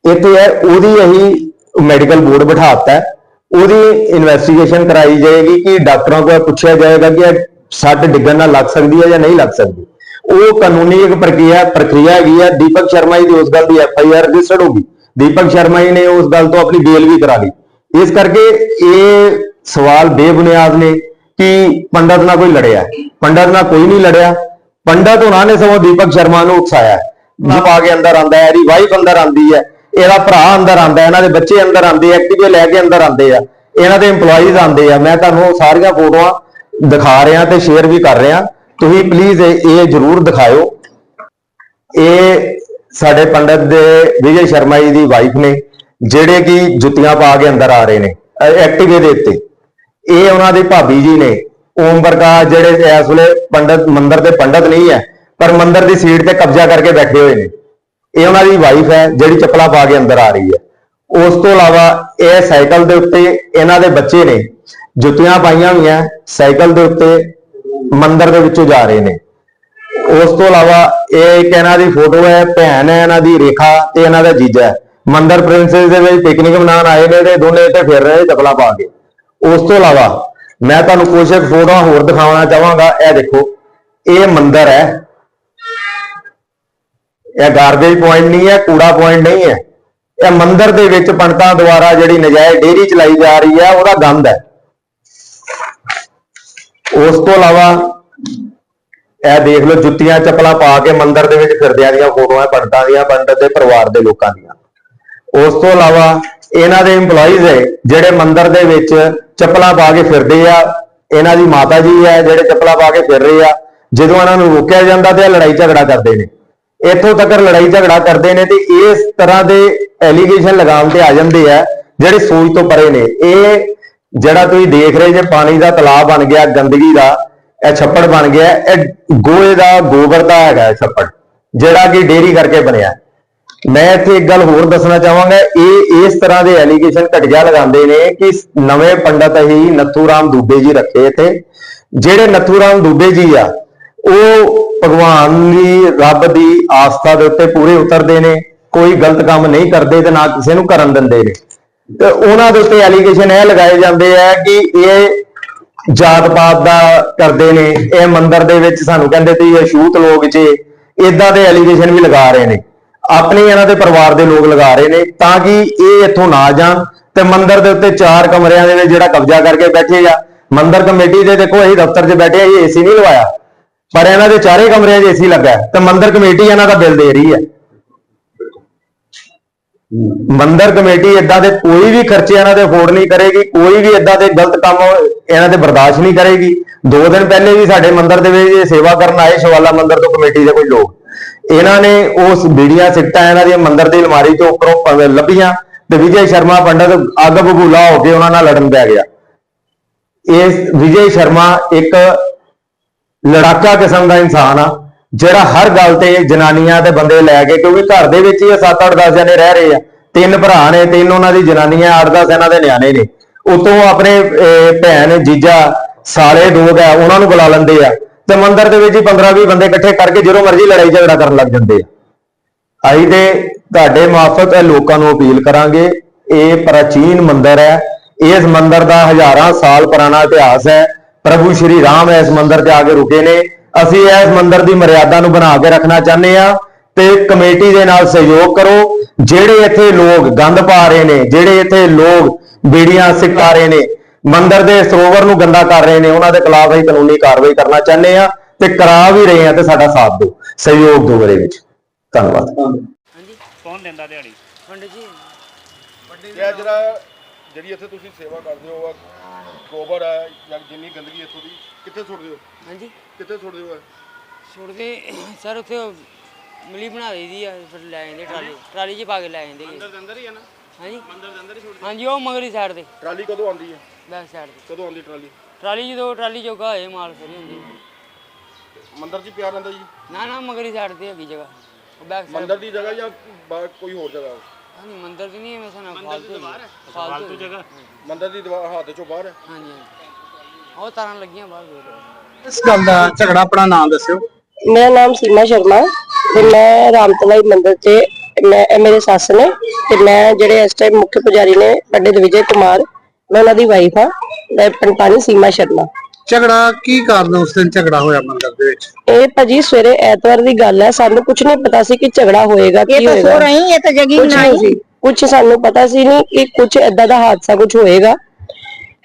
ਇੱਥੇ ਹੈ, ਉਹਦੀ ਅਸੀਂ ਮੈਡੀਕਲ ਬੋਰਡ ਬਿਠਾਤਾ ਹੈ। ਉਹਦੀ ਇਨਵੈਸਟੀਗੇਸ਼ਨ ਕਰਾਈ ਜਾਏਗੀ ਕਿ ਡਾਕਟਰਾਂ ਕੋਲ ਪੁੱਛਿਆ ਜਾਏਗਾ ਕਿ ਇਹ ਸੱਟ ਡਿੱਗਣ ਨਾਲ ਲੱਗ ਸਕਦੀ ਹੈ ਜਾਂ ਨਹੀਂ ਲੱਗ ਸਕਦੀ। ਉਹ ਕਾਨੂੰਨੀ ਇੱਕ ਪ੍ਰਕਿਰਿਆ ਪ੍ਰਕਿਰਿਆ ਹੈਗੀ ਹੈ ਦੀਪਕ ਸ਼ਰਮਾ ਜੀ ਦੀ ਉਸ ਗੱਲ ਦੀ ਐਫ ਆਈ ਆਰ ਰਜਿਸਟਰਡ ਹੋਗੀ ਦੀਪਕ ਸ਼ਰਮਾ ਜੀ ਨੇ ਉਸ ਗੱਲ ਤੋਂ ਆਪਣੀ ਬੇਲ ਵੀ ਕਰਾ ਲਈ। ਇਸ ਕਰਕੇ ਇਹ ਸਵਾਲ ਬੇਬੁਨਿਆਦ ਨੇ ਕਿ ਪੰਡਤ ਨਾਲ ਕੋਈ ਲੜਿਆ। ਪੰਡਤ ਨਾਲ ਕੋਈ ਨਹੀਂ ਲੜਿਆ। ਪੰਡਤ ਉਹਨਾਂ ਨੇ ਸਗੋਂ ਦੀਪਕ ਸ਼ਰਮਾ ਨੂੰ ਉਕਸਾਇਆ। ਜਬ ਆ ਕੇ ਅੰਦਰ ਆਂਦਾ ਹੈ ਇਹਦੀ ਵਾਈਫ ਅੰਦਰ ਆਂਦੀ ਹੈ। ਇਹਦਾ ਭਰਾ ਅੰਦਰ ਆਂਦਾ ਇਹਨਾਂ ਦੇ ਬੱਚੇ ਅੰਦਰ ਆਂਦੇ ਆ ਐਕਟਿਵੇ ਲੈ ਕੇ ਅੰਦਰ ਆਂਦੇ ਆ, ਇਹਨਾਂ ਦੇ EMPLOYEES ਆਂਦੇ ਆ। ਮੈਂ ਤੁਹਾਨੂੰ ਸਾਰੀਆਂ ਫੋਟੋਆਂ ਦਿਖਾ ਰਿਹਾ ਤੇ ਸ਼ੇਅਰ ਵੀ ਕਰ ਰਿਹਾ। ਤੁਸੀਂ ਪਲੀਜ਼ ਇਹ ਜਰੂਰ ਦਿਖਾਇਓ। ਇਹ ਸਾਡੇ ਪੰਡਤ ਦੇ ਵਿਜੇ ਸ਼ਰਮਾ ਜੀ ਦੀ ਵਾਈਫ ਨੇ, ਜਿਹੜੇ ਕਿ ਜੁੱਤੀਆਂ ਪਾ ਕੇ ਅੰਦਰ ਆ ਰਹੇ ਨੇ ਐਕਟਿਵੇ ਦੇ ਉੱਤੇ। ਇਹ ਉਹਨਾਂ ਦੇ ਭਾਬੀ ਜੀ ਨੇ, ਓਮ ਪ੍ਰਕਾਸ਼ ਜਿਹੜੇ ਇਸ ਵੇਲੇ ਪੰਡਤ, ਮੰਦਰ ਦੇ ਪੰਡਤ ਨਹੀਂ ਹੈ, ਪਰ ਮੰਦਰ ਦੀ ਸੀਟ ਤੇ ਕਬਜ਼ਾ ਕਰਕੇ ਬੈਠੇ ਹੋਏ ਨੇ। ਇਹ ਉਹਨਾਂ ਦੀ ਵਾਈਫ ਹੈ, ਜਿਹੜੀ ਚੱਪਲਾਂ ਪਾ ਕੇ ਅੰਦਰ ਆ ਰਹੀ ਹੈ। ਉਸ ਤੋਂ ਇਲਾਵਾ ਇਹ ਸਾਈਕਲ ਦੇ ਉੱਤੇ ਇਹਨਾਂ ਦੇ ਬੱਚੇ ਨੇ, ਜੁੱਤੀਆਂ ਪਾਈਆਂ ਹੋਈਆਂ, ਸਾਈਕਲ ਦੇ ਉੱਤੇ ਮੰਦਿਰ ਦੇ ਵਿੱਚੋਂ ਜਾ ਰਹੇ ਨੇ। ਉਸ ਤੋਂ ਇਲਾਵਾ ਇਹ ਇੱਕ ਇਹਨਾਂ ਦੀ ਫੋਟੋ ਹੈ, ਭੈਣ ਹੈ ਇਹਨਾਂ ਦੀ, ਰੇਖਾ ਤੇ ਇਹਨਾਂ ਦਾ ਜੀਜਾ ਹੈ। ਮੰਦਰ ਪ੍ਰਿੰਸੈਸ ਦੇ ਵਿੱਚ ਪਿਕਨਿਕ ਮਨਾਉਣ ਆਏ ਨੇ ਤੇ ਦੋਨੇ ਇੱਥੇ ਫਿਰ ਰਹੇ ਚੱਪਲਾਂ ਪਾ ਕੇ। ਉਸ ਤੋਂ ਇਲਾਵਾ ਮੈਂ ਤੁਹਾਨੂੰ ਕੁਝ ਇੱਕ ਫੋਟੋਆਂ ਹੋਰ ਦਿਖਾਉਣਾ ਚਾਹਾਂਗਾ, ਇਹ ਦੇਖੋ, ਇਹ ਮੰਦਰ ਹੈ। ਇਹ ਗਾਰਬੇਜ ਪੁਆਇੰਟ ਨਹੀਂ ਹੈ, ਕੂੜਾ ਪੁਆਇੰਟ ਨਹੀਂ ਹੈ। ਇਹ ਮੰਦਰ ਦੇ ਵਿੱਚ ਪੰਡਤਾਂ ਦੁਆਰਾ ਜਿਹੜੀ ਨਜਾਇਜ਼ ਡੇਰੀ ਚਲਾਈ ਜਾ ਰਹੀ ਹੈ, ਉਹਦਾ ਗੰਦ ਹੈ। ਉਸ ਤੋਂ ਇਲਾਵਾ ਇਹ ਦੇਖ ਲਓ, ਜੁੱਤੀਆਂ ਚੱਪਲਾਂ ਪਾ ਕੇ ਮੰਦਿਰ ਦੇ ਵਿੱਚ ਫਿਰਦਿਆਂ ਦੀਆਂ ਫੋਟੋਆਂ, ਪੰਡਤਾਂ ਦੀਆਂ, ਪੰਡਤ ਦੇ ਪਰਿਵਾਰ ਦੇ ਲੋਕਾਂ ਦੀਆਂ। ਉਸ ਤੋਂ ਇਲਾਵਾ ਇਹਨਾਂ ਦੇ EMPLOYEES ਹੈ, ਜਿਹੜੇ ਮੰਦਿਰ ਦੇ ਵਿੱਚ ਚੱਪਲਾਂ ਪਾ ਕੇ ਫਿਰਦੇ ਆ। ਇਹਨਾਂ ਦੀ ਮਾਤਾ ਜੀ ਹੈ, ਜਿਹੜੇ ਚੱਪਲਾਂ ਪਾ ਕੇ ਫਿਰ ਰਹੇ ਆ। ਜਦੋਂ ਇਹਨਾਂ ਨੂੰ ਰੋਕਿਆ ਜਾਂਦਾ ਤੇ ਇਹ ਲੜਾਈ ਝਗੜਾ ਕਰਦੇ ਨੇ। ਇੱਥੋਂ ਤੱਕ ਲੜਾਈ ਝਗੜਾ ਕਰਦੇ ਨੇ ਤੇ ਇਸ ਤਰ੍ਹਾਂ ਦੇ ਐਲੀਗੇਸ਼ਨ ਲਗਾਉਣ ਤੇ ਆ ਜਾਂਦੇ ਆ, ਜਿਹੜੇ ਸੋਚ ਤੋਂ ਪਰੇ ਨੇ। ਇਹ ਜਿਹੜਾ ਤੁਸੀਂ ਦੇਖ ਰਹੇ ਜੇ, ਪਾਣੀ ਦਾ ਤਲਾਬ ਬਣ ਗਿਆ, ਗੰਦਗੀ ਦਾ, ਇਹ ਛੱਪੜ ਬਣ ਗਿਆ, ਇਹ ਗੋਹੇ ਦਾ ਗੋਬਰ ਦਾ ਹੈਗਾ ਛੱਪੜ, ਜਿਹੜਾ ਕਿ ਡੇਰੀ ਕਰਕੇ ਬਣਿਆ। ਮੈਂ ਇੱਥੇ ਇੱਕ ਗੱਲ ਹੋਰ ਦੱਸਣਾ ਚਾਹਾਂਗਾ, ਇਹ ਇਸ ਤਰ੍ਹਾਂ ਦੇ ਐਲੀਗੇਸ਼ਨ ਘਟਿਆ ਲਗਾਉਂਦੇ ਨੇ ਕਿ ਨਵੇਂ ਪੰਡਤ ਹੀ ਨੱਥੂ ਰਾਮ ਦੂਬੇ ਜੀ ਰੱਖੇ ਇੱਥੇ। ਜਿਹੜੇ ਨੱਥੂ ਰਾਮ ਦੂਬੇ ਜੀ ਆ ਉਹ ਭਗਵਾਨ ਦੀ, ਰੱਬ ਦੀ ਆਸਥਾ ਦੇ ਉੱਤੇ ਪੂਰੇ ਉਤਰਦੇ ਨੇ, ਕੋਈ ਗਲਤ ਕੰਮ ਨਹੀਂ ਕਰਦੇ ਤੇ ਨਾ ਕਿਸੇ ਨੂੰ ਕਰਨ ਦਿੰਦੇ ਨੇ। ਤੇ ਉਹਨਾਂ ਦੇ ਉੱਤੇ ਐਲੀਗੇਸ਼ਨ ਇਹ ਲਗਾਏ ਜਾਂਦੇ ਆ ਕਿ ਇਹ ਜਾਤ ਪਾਤ ਦਾ ਕਰਦੇ ਨੇ, ਇਹ ਮੰਦਿਰ ਦੇ ਵਿੱਚ ਸਾਨੂੰ ਕਹਿੰਦੇ ਤੇ ਇਹ ਛੂਤ ਲੋਕ ਜੇ ਇਦਾਂ ਦੇ ਐਲੀਗੇਸ਼ਨ ਵੀ ਲਗਾ ਰਹੇ ਨੇ। ਆਪਣੇ ਇਹਨਾਂ ਦੇ ਪਰਿਵਾਰ ਦੇ ਲੋਕ ਲਗਾ ਰਹੇ ਨੇ ਤਾਂ ਕਿ ਇਹ ਇੱਥੋਂ ਨਾ ਜਾਣ ਤੇ ਮੰਦਿਰ ਦੇ ਉੱਤੇ ਚਾਰ ਕਮਰਿਆਂ ਦੇ ਵਿੱਚ ਜਿਹੜਾ ਕਬਜ਼ਾ ਕਰਕੇ ਬੈਠੇ ਆ, ਮੰਦਿਰ ਕਮੇਟੀ ਦੇ ਦੇਖੋ, ਅਸੀਂ ਦਫ਼ਤਰ 'ਚ ਬੈਠੇ ਆ ਇਹ ਏਸੀ ਨਹੀਂ ਲਵਾਇਆ। ਪਰ ਇਹਨਾਂ ਦੇ ਚਾਰੇ ਕਮਰਿਆਂ 'ਚ ਏਸੀ ਲੱਗਾ ਹੈ। ਤੇ ਮੰਦਿਰ ਕਮੇਟੀ ਇਹਨਾਂ ਦਾ ਬਿੱਲ ਦੇ ਰਹੀ ਹੈ। ਮੰਦਰ ਕਮੇਟੀ ਇਦਾਂ ਦੇ ਕੋਈ ਵੀ ਖਰਚੇ ਇਹਨਾਂ ਦੇ ਅਫੋਰਡ ਨਹੀਂ ਕਰੇਗੀ, ਕੋਈ ਵੀ ਇਦਾਂ ਦੇ ਗਲਤ ਕੰਮ ਇਹਨਾਂ ਦੇ ਬਰਦਾਸ਼ਤ ਨਹੀਂ ਕਰੇਗੀ। ਦੋ ਦਿਨ ਪਹਿਲੇ ਵੀ ਸਾਡੇ ਮੰਦਰ ਦੇ ਵਿੱਚ ਸੇਵਾ ਕਰਨ ਆਏ ਸ਼ਵਾਲਾ ਮੰਦਰ ਤੋਂ ਕਮੇਟੀ ਦੇ ਕੋਈ ਲੋਕ। ਇਹਨਾਂ ਨੇ ਉਸ ਬੀੜੀਆਂ, ਸਿੱਟਾਂ ਇਹਨਾਂ ਦੀਆਂ ਮੰਦਰ ਦੀ ਅਲਮਾਰੀ ਤੋਂ ਉੱਪਰੋਂ ਲੱਭੀਆਂ ਤੇ ਵਿਜੇ ਸ਼ਰਮਾ ਪੰਡਤ ਅੱਗ ਬਬੂਲਾ ਹੋ ਕੇ ਉਹਨਾਂ ਨਾਲ ਲੜਨ ਪੈ ਗਿਆ। ਇਸ ਵਿਜੇ ਸ਼ਰਮਾ ਇੱਕ ਲੜਾਕਾ ਕਿਸਮ ਦਾ ਇਨਸਾਨ ਆ ਜਿਹੜਾ ਹਰ ਗੱਲ ਤੇ ਜਨਾਨੀਆਂ ਤੇ ਬੰਦੇ ਲੈ ਕੇ ਕਿਉਂਕਿ ਘਰ ਦੇ ਵਿੱਚ ਹੀ 7-8 10 ਜਣੇ ਰਹਿ ਰਹੇ ਆ। ਤਿੰਨ ਭਰਾ ਨੇ ਤਿੰਨ ਉਹਨਾਂ ਦੀ ਜਨਾਨੀਆਂ 8-10 ਇਹਨਾਂ ਦੇ ਨਿਆਣੇ ਨੇ। ਉਤੋਂ ਆਪਣੇ ਅਹ, ਭੈਣ ਜੀਜਾ ਸਾਲੇ ਲੋਕ ਆ ਉਹਨਾਂ ਨੂੰ ਬੁਲਾ ਲੈਂਦੇ ਆ। ਤੇ ਮੰਦਿਰ ਦੇ ਵਿੱਚ ਹੀ 15-20 ਬੰਦੇ ਇਕੱਠੇ ਕਰਕੇ ਜਦੋਂ ਮਰਜ਼ੀ ਲੜਾਈ ਝਗੜਾ ਕਰਨ ਲੱਗ ਜਾਂਦੇ ਆ। ਅਸੀਂ ਤੇ ਤੁਹਾਡੇ ਮਾਫਤ ਇਹ ਲੋਕਾਂ ਨੂੰ ਅਪੀਲ ਕਰਾਂਗੇ ਇਹ ਪ੍ਰਾਚੀਨ ਮੰਦਰ ਹੈ। ਇਸ ਮੰਦਰ ਦਾ ਹਜ਼ਾਰਾਂ ਸਾਲ ਪੁਰਾਣਾ ਇਤਿਹਾਸ ਹੈ। ਪ੍ਰਭੂ ਸ਼੍ਰੀ ਰਾਮ ਇਸ ਮੰਦਿਰ ਤੇ ਆ ਕੇ ਰੁਕੇ ਨੇ। ਅਸੀਂ ਇਸ ਮੰਦਿਰ ਦੀ ਮਰਿਆਦਾ ਨੂੰ ਬਣਾ ਕੇ ਰੱਖਣਾ ਚਾਹੁੰਦੇ ਆ ਤੇ ਕਮੇਟੀ ਦੇ ਨਾਲ ਸਹਿਯੋਗ ਕਰੋ। ਜਿਹੜੇ ਇੱਥੇ ਲੋਕ ਗੰਦ ਪਾ ਰਹੇ ਨੇ ਜਿਹੜੇ ਇੱਥੇ ਲੋਕ ਬੀੜੀਆਂ ਸਿੱਟਾ ਰਹੇ ਨੇ ਮੰਦਿਰ ਦੇ ਸਰੋਵਰ ਨੂੰ ਗੰਦਾ ਕਰ ਰਹੇ ਨੇ ਉਹਨਾਂ ਦੇ ਖਿਲਾਫ ਅਸੀਂ ਕਾਨੂੰਨੀ ਕਾਰਵਾਈ ਕਰਨਾ ਚਾਹੁੰਦੇ ਆ ਤੇ ਕਰਾ ਵੀ ਰਹੇ ਆ ਤੇ ਸਾਡਾ ਸਾਥ ਦਿਓ। ਸਹਿਯੋਗ ਦਿਓ ਇਹਦੇ ਵਿੱਚ। ਧੰਨਵਾਦ। ਹਾਂਜੀ। ਕੌਣ ਦਿੰਦਾ ਦਿਹਾੜੀ? ਪੰਡਿਤ ਜੀ। ਇਹ ਜਿਹੜਾ ਜਿਹੜੀ ਇੱਥੇ ਤੁਸੀਂ ਸੇਵਾ ਕਰਦੇ ਹੋ ਆਹ ਗੋਬਰ ਹੈ ਜਾਂ ਜਿੰਨੀ ਗੰਦਗੀ ਇੱਥੋਂ ਦੀ ਕਿੱਥੇ ਸੁੱਟਦੇ ਹੋ ਹਾਂਜੀ। ਕਿੱਥੇ ਸੁੱਟਦੇ ਹੋ? ਛੁੱਟਦੇ ਸਰ ਉੱਥੇ ਮਿਲੀ ਬਣਾ ਦਈਦੀ ਆ ਫਿਰ ਲੈ ਜਾਂਦੇ ਟਰਾਲੀ। ਟਰਾਲੀ 'ਚ ਪਾ ਕੇ ਲੈ ਜਾਂਦੇ ਜੀ ਅੰਦਰ ਦੇ ਅੰਦਰ ਹੀ ਆ ਨਾ? ਹਾਂਜੀ। ਅੰਦਰ ਦੇ ਅੰਦਰ ਹੀ ਛੋੜ ਹਾਂਜੀ ਉਹ ਮਗਰੀ ਸਾਈਡ ਤੇ। ਟਰਾਲੀ ਕਦੋਂ ਆਉਂਦੀ ਹੈ? ਬੈਕ ਸਾਈਡ ਤੇ। ਕਦੋਂ ਆਉਂਦੀ ਟਰਾਲੀ? ਟਰਾਲੀ ਜਦੋਂ ਟਰਾਲੀ ਜੋਗਾ ਹੋਏ ਮਾਲ ਫਰੀ ਹੁੰਦੀ ਮੰਦਿਰ 'ਚ ਪਿਆ ਰਹਿੰਦਾ ਜੀ? ਨਾ ਨਾ ਮਗਰੀ ਸਾਈਡ ਤੇ ਹੈਗੀ ਜਗ੍ਹਾ। ਉਹ ਬੈਕ ਸਾਈਡ ਮੰਦਿਰ ਦੀ ਜਗ੍ਹਾ ਜਾਂ ਬਾ- ਕੋਈ ਹੋਰ ਜਗ੍ਹਾ? ਹਾਂਜੀ ਮੰਦਿਰ ਤੇ ਨਹੀਂ ਹੈ ਮੈਂ ਸਾਨੂੰ ਫਾਲਤੂ ਹੈਗੀ। ਫਾਲਤੂ ਫਾਲਤੂ ਜਗ੍ਹਾ? ਮੰਦਿਰ ਦੀ ਦੀਵਾਰ ਹੱਥ ਚੋਂ ਬਾਹਰ ਹੈ? ਹਾਂਜੀ ਹਾਂਜੀ। ਉਹ ਤਾਰਾਂ ਲੱਗੀਆਂ ਬਾਹਰ ਵੇਖ ਇਸ ਗੱਲ ਦਾ ਝਗੜਾ ਆਪਣਾ ਨਾਮ ਦੱਸਿਓ। ਮੇਰਾ ਨਾਮ ਸੀਮਾ ਸ਼ਰਮਾ ਤੇ ਮੈਂ ਰਾਮਤਲਾਈ ਮੰਦਿਰ ਤੇ ਮੈਂ ਇਹ ਮੇਰੇ ਸੱਸ ਨੇ ਤੇ ਮੈਂ ਜਿਹੜੇ ਇਸ ਟਾਈਮ ਮੁੱਖ ਪੁਜਾਰੀ ਨੇ ਪੰਡਿਤ ਵਿਜੇ ਕੁਮਾਰ ਮੈਂ ਉਹਨਾਂ ਦੀ ਵਾਈਫ ਹਾਂ। ਮੈਂ ਪੰਡਤਾਨੀ ਸੀਮਾ ਸ਼ਰਮਾ। ਝਗੜਾ ਕੀ ਕਾਰਨ ਉਸ ਦਿਨ ਝਗੜਾ ਹੋਇਆ ਮੰਦਿਰ ਦੇ ਵਿੱਚ? ਇਹ ਭਾਜੀ ਸਵੇਰੇ ਐਤਵਾਰ ਦੀ ਗੱਲ ਹੈ ਸਾਨੂੰ ਕੁਝ ਨਹੀਂ ਪਤਾ ਸੀ ਕਿ ਝਗੜਾ ਹੋਏਗਾ ਕੀ ਹੋਏਗਾ। ਸੋ ਰਹੀ ਇਹ ਤਾਂ ਜਗੀ ਕੁਝ ਨਹੀਂ ਸੀ ਕੁਝ ਸਾਨੂੰ ਪਤਾ ਸੀ ਨਹੀਂ ਕਿ ਕੁਝ ਏਦਾਂ ਦਾ ਹਾਦਸਾ ਕੁਝ ਹੋਏਗਾ।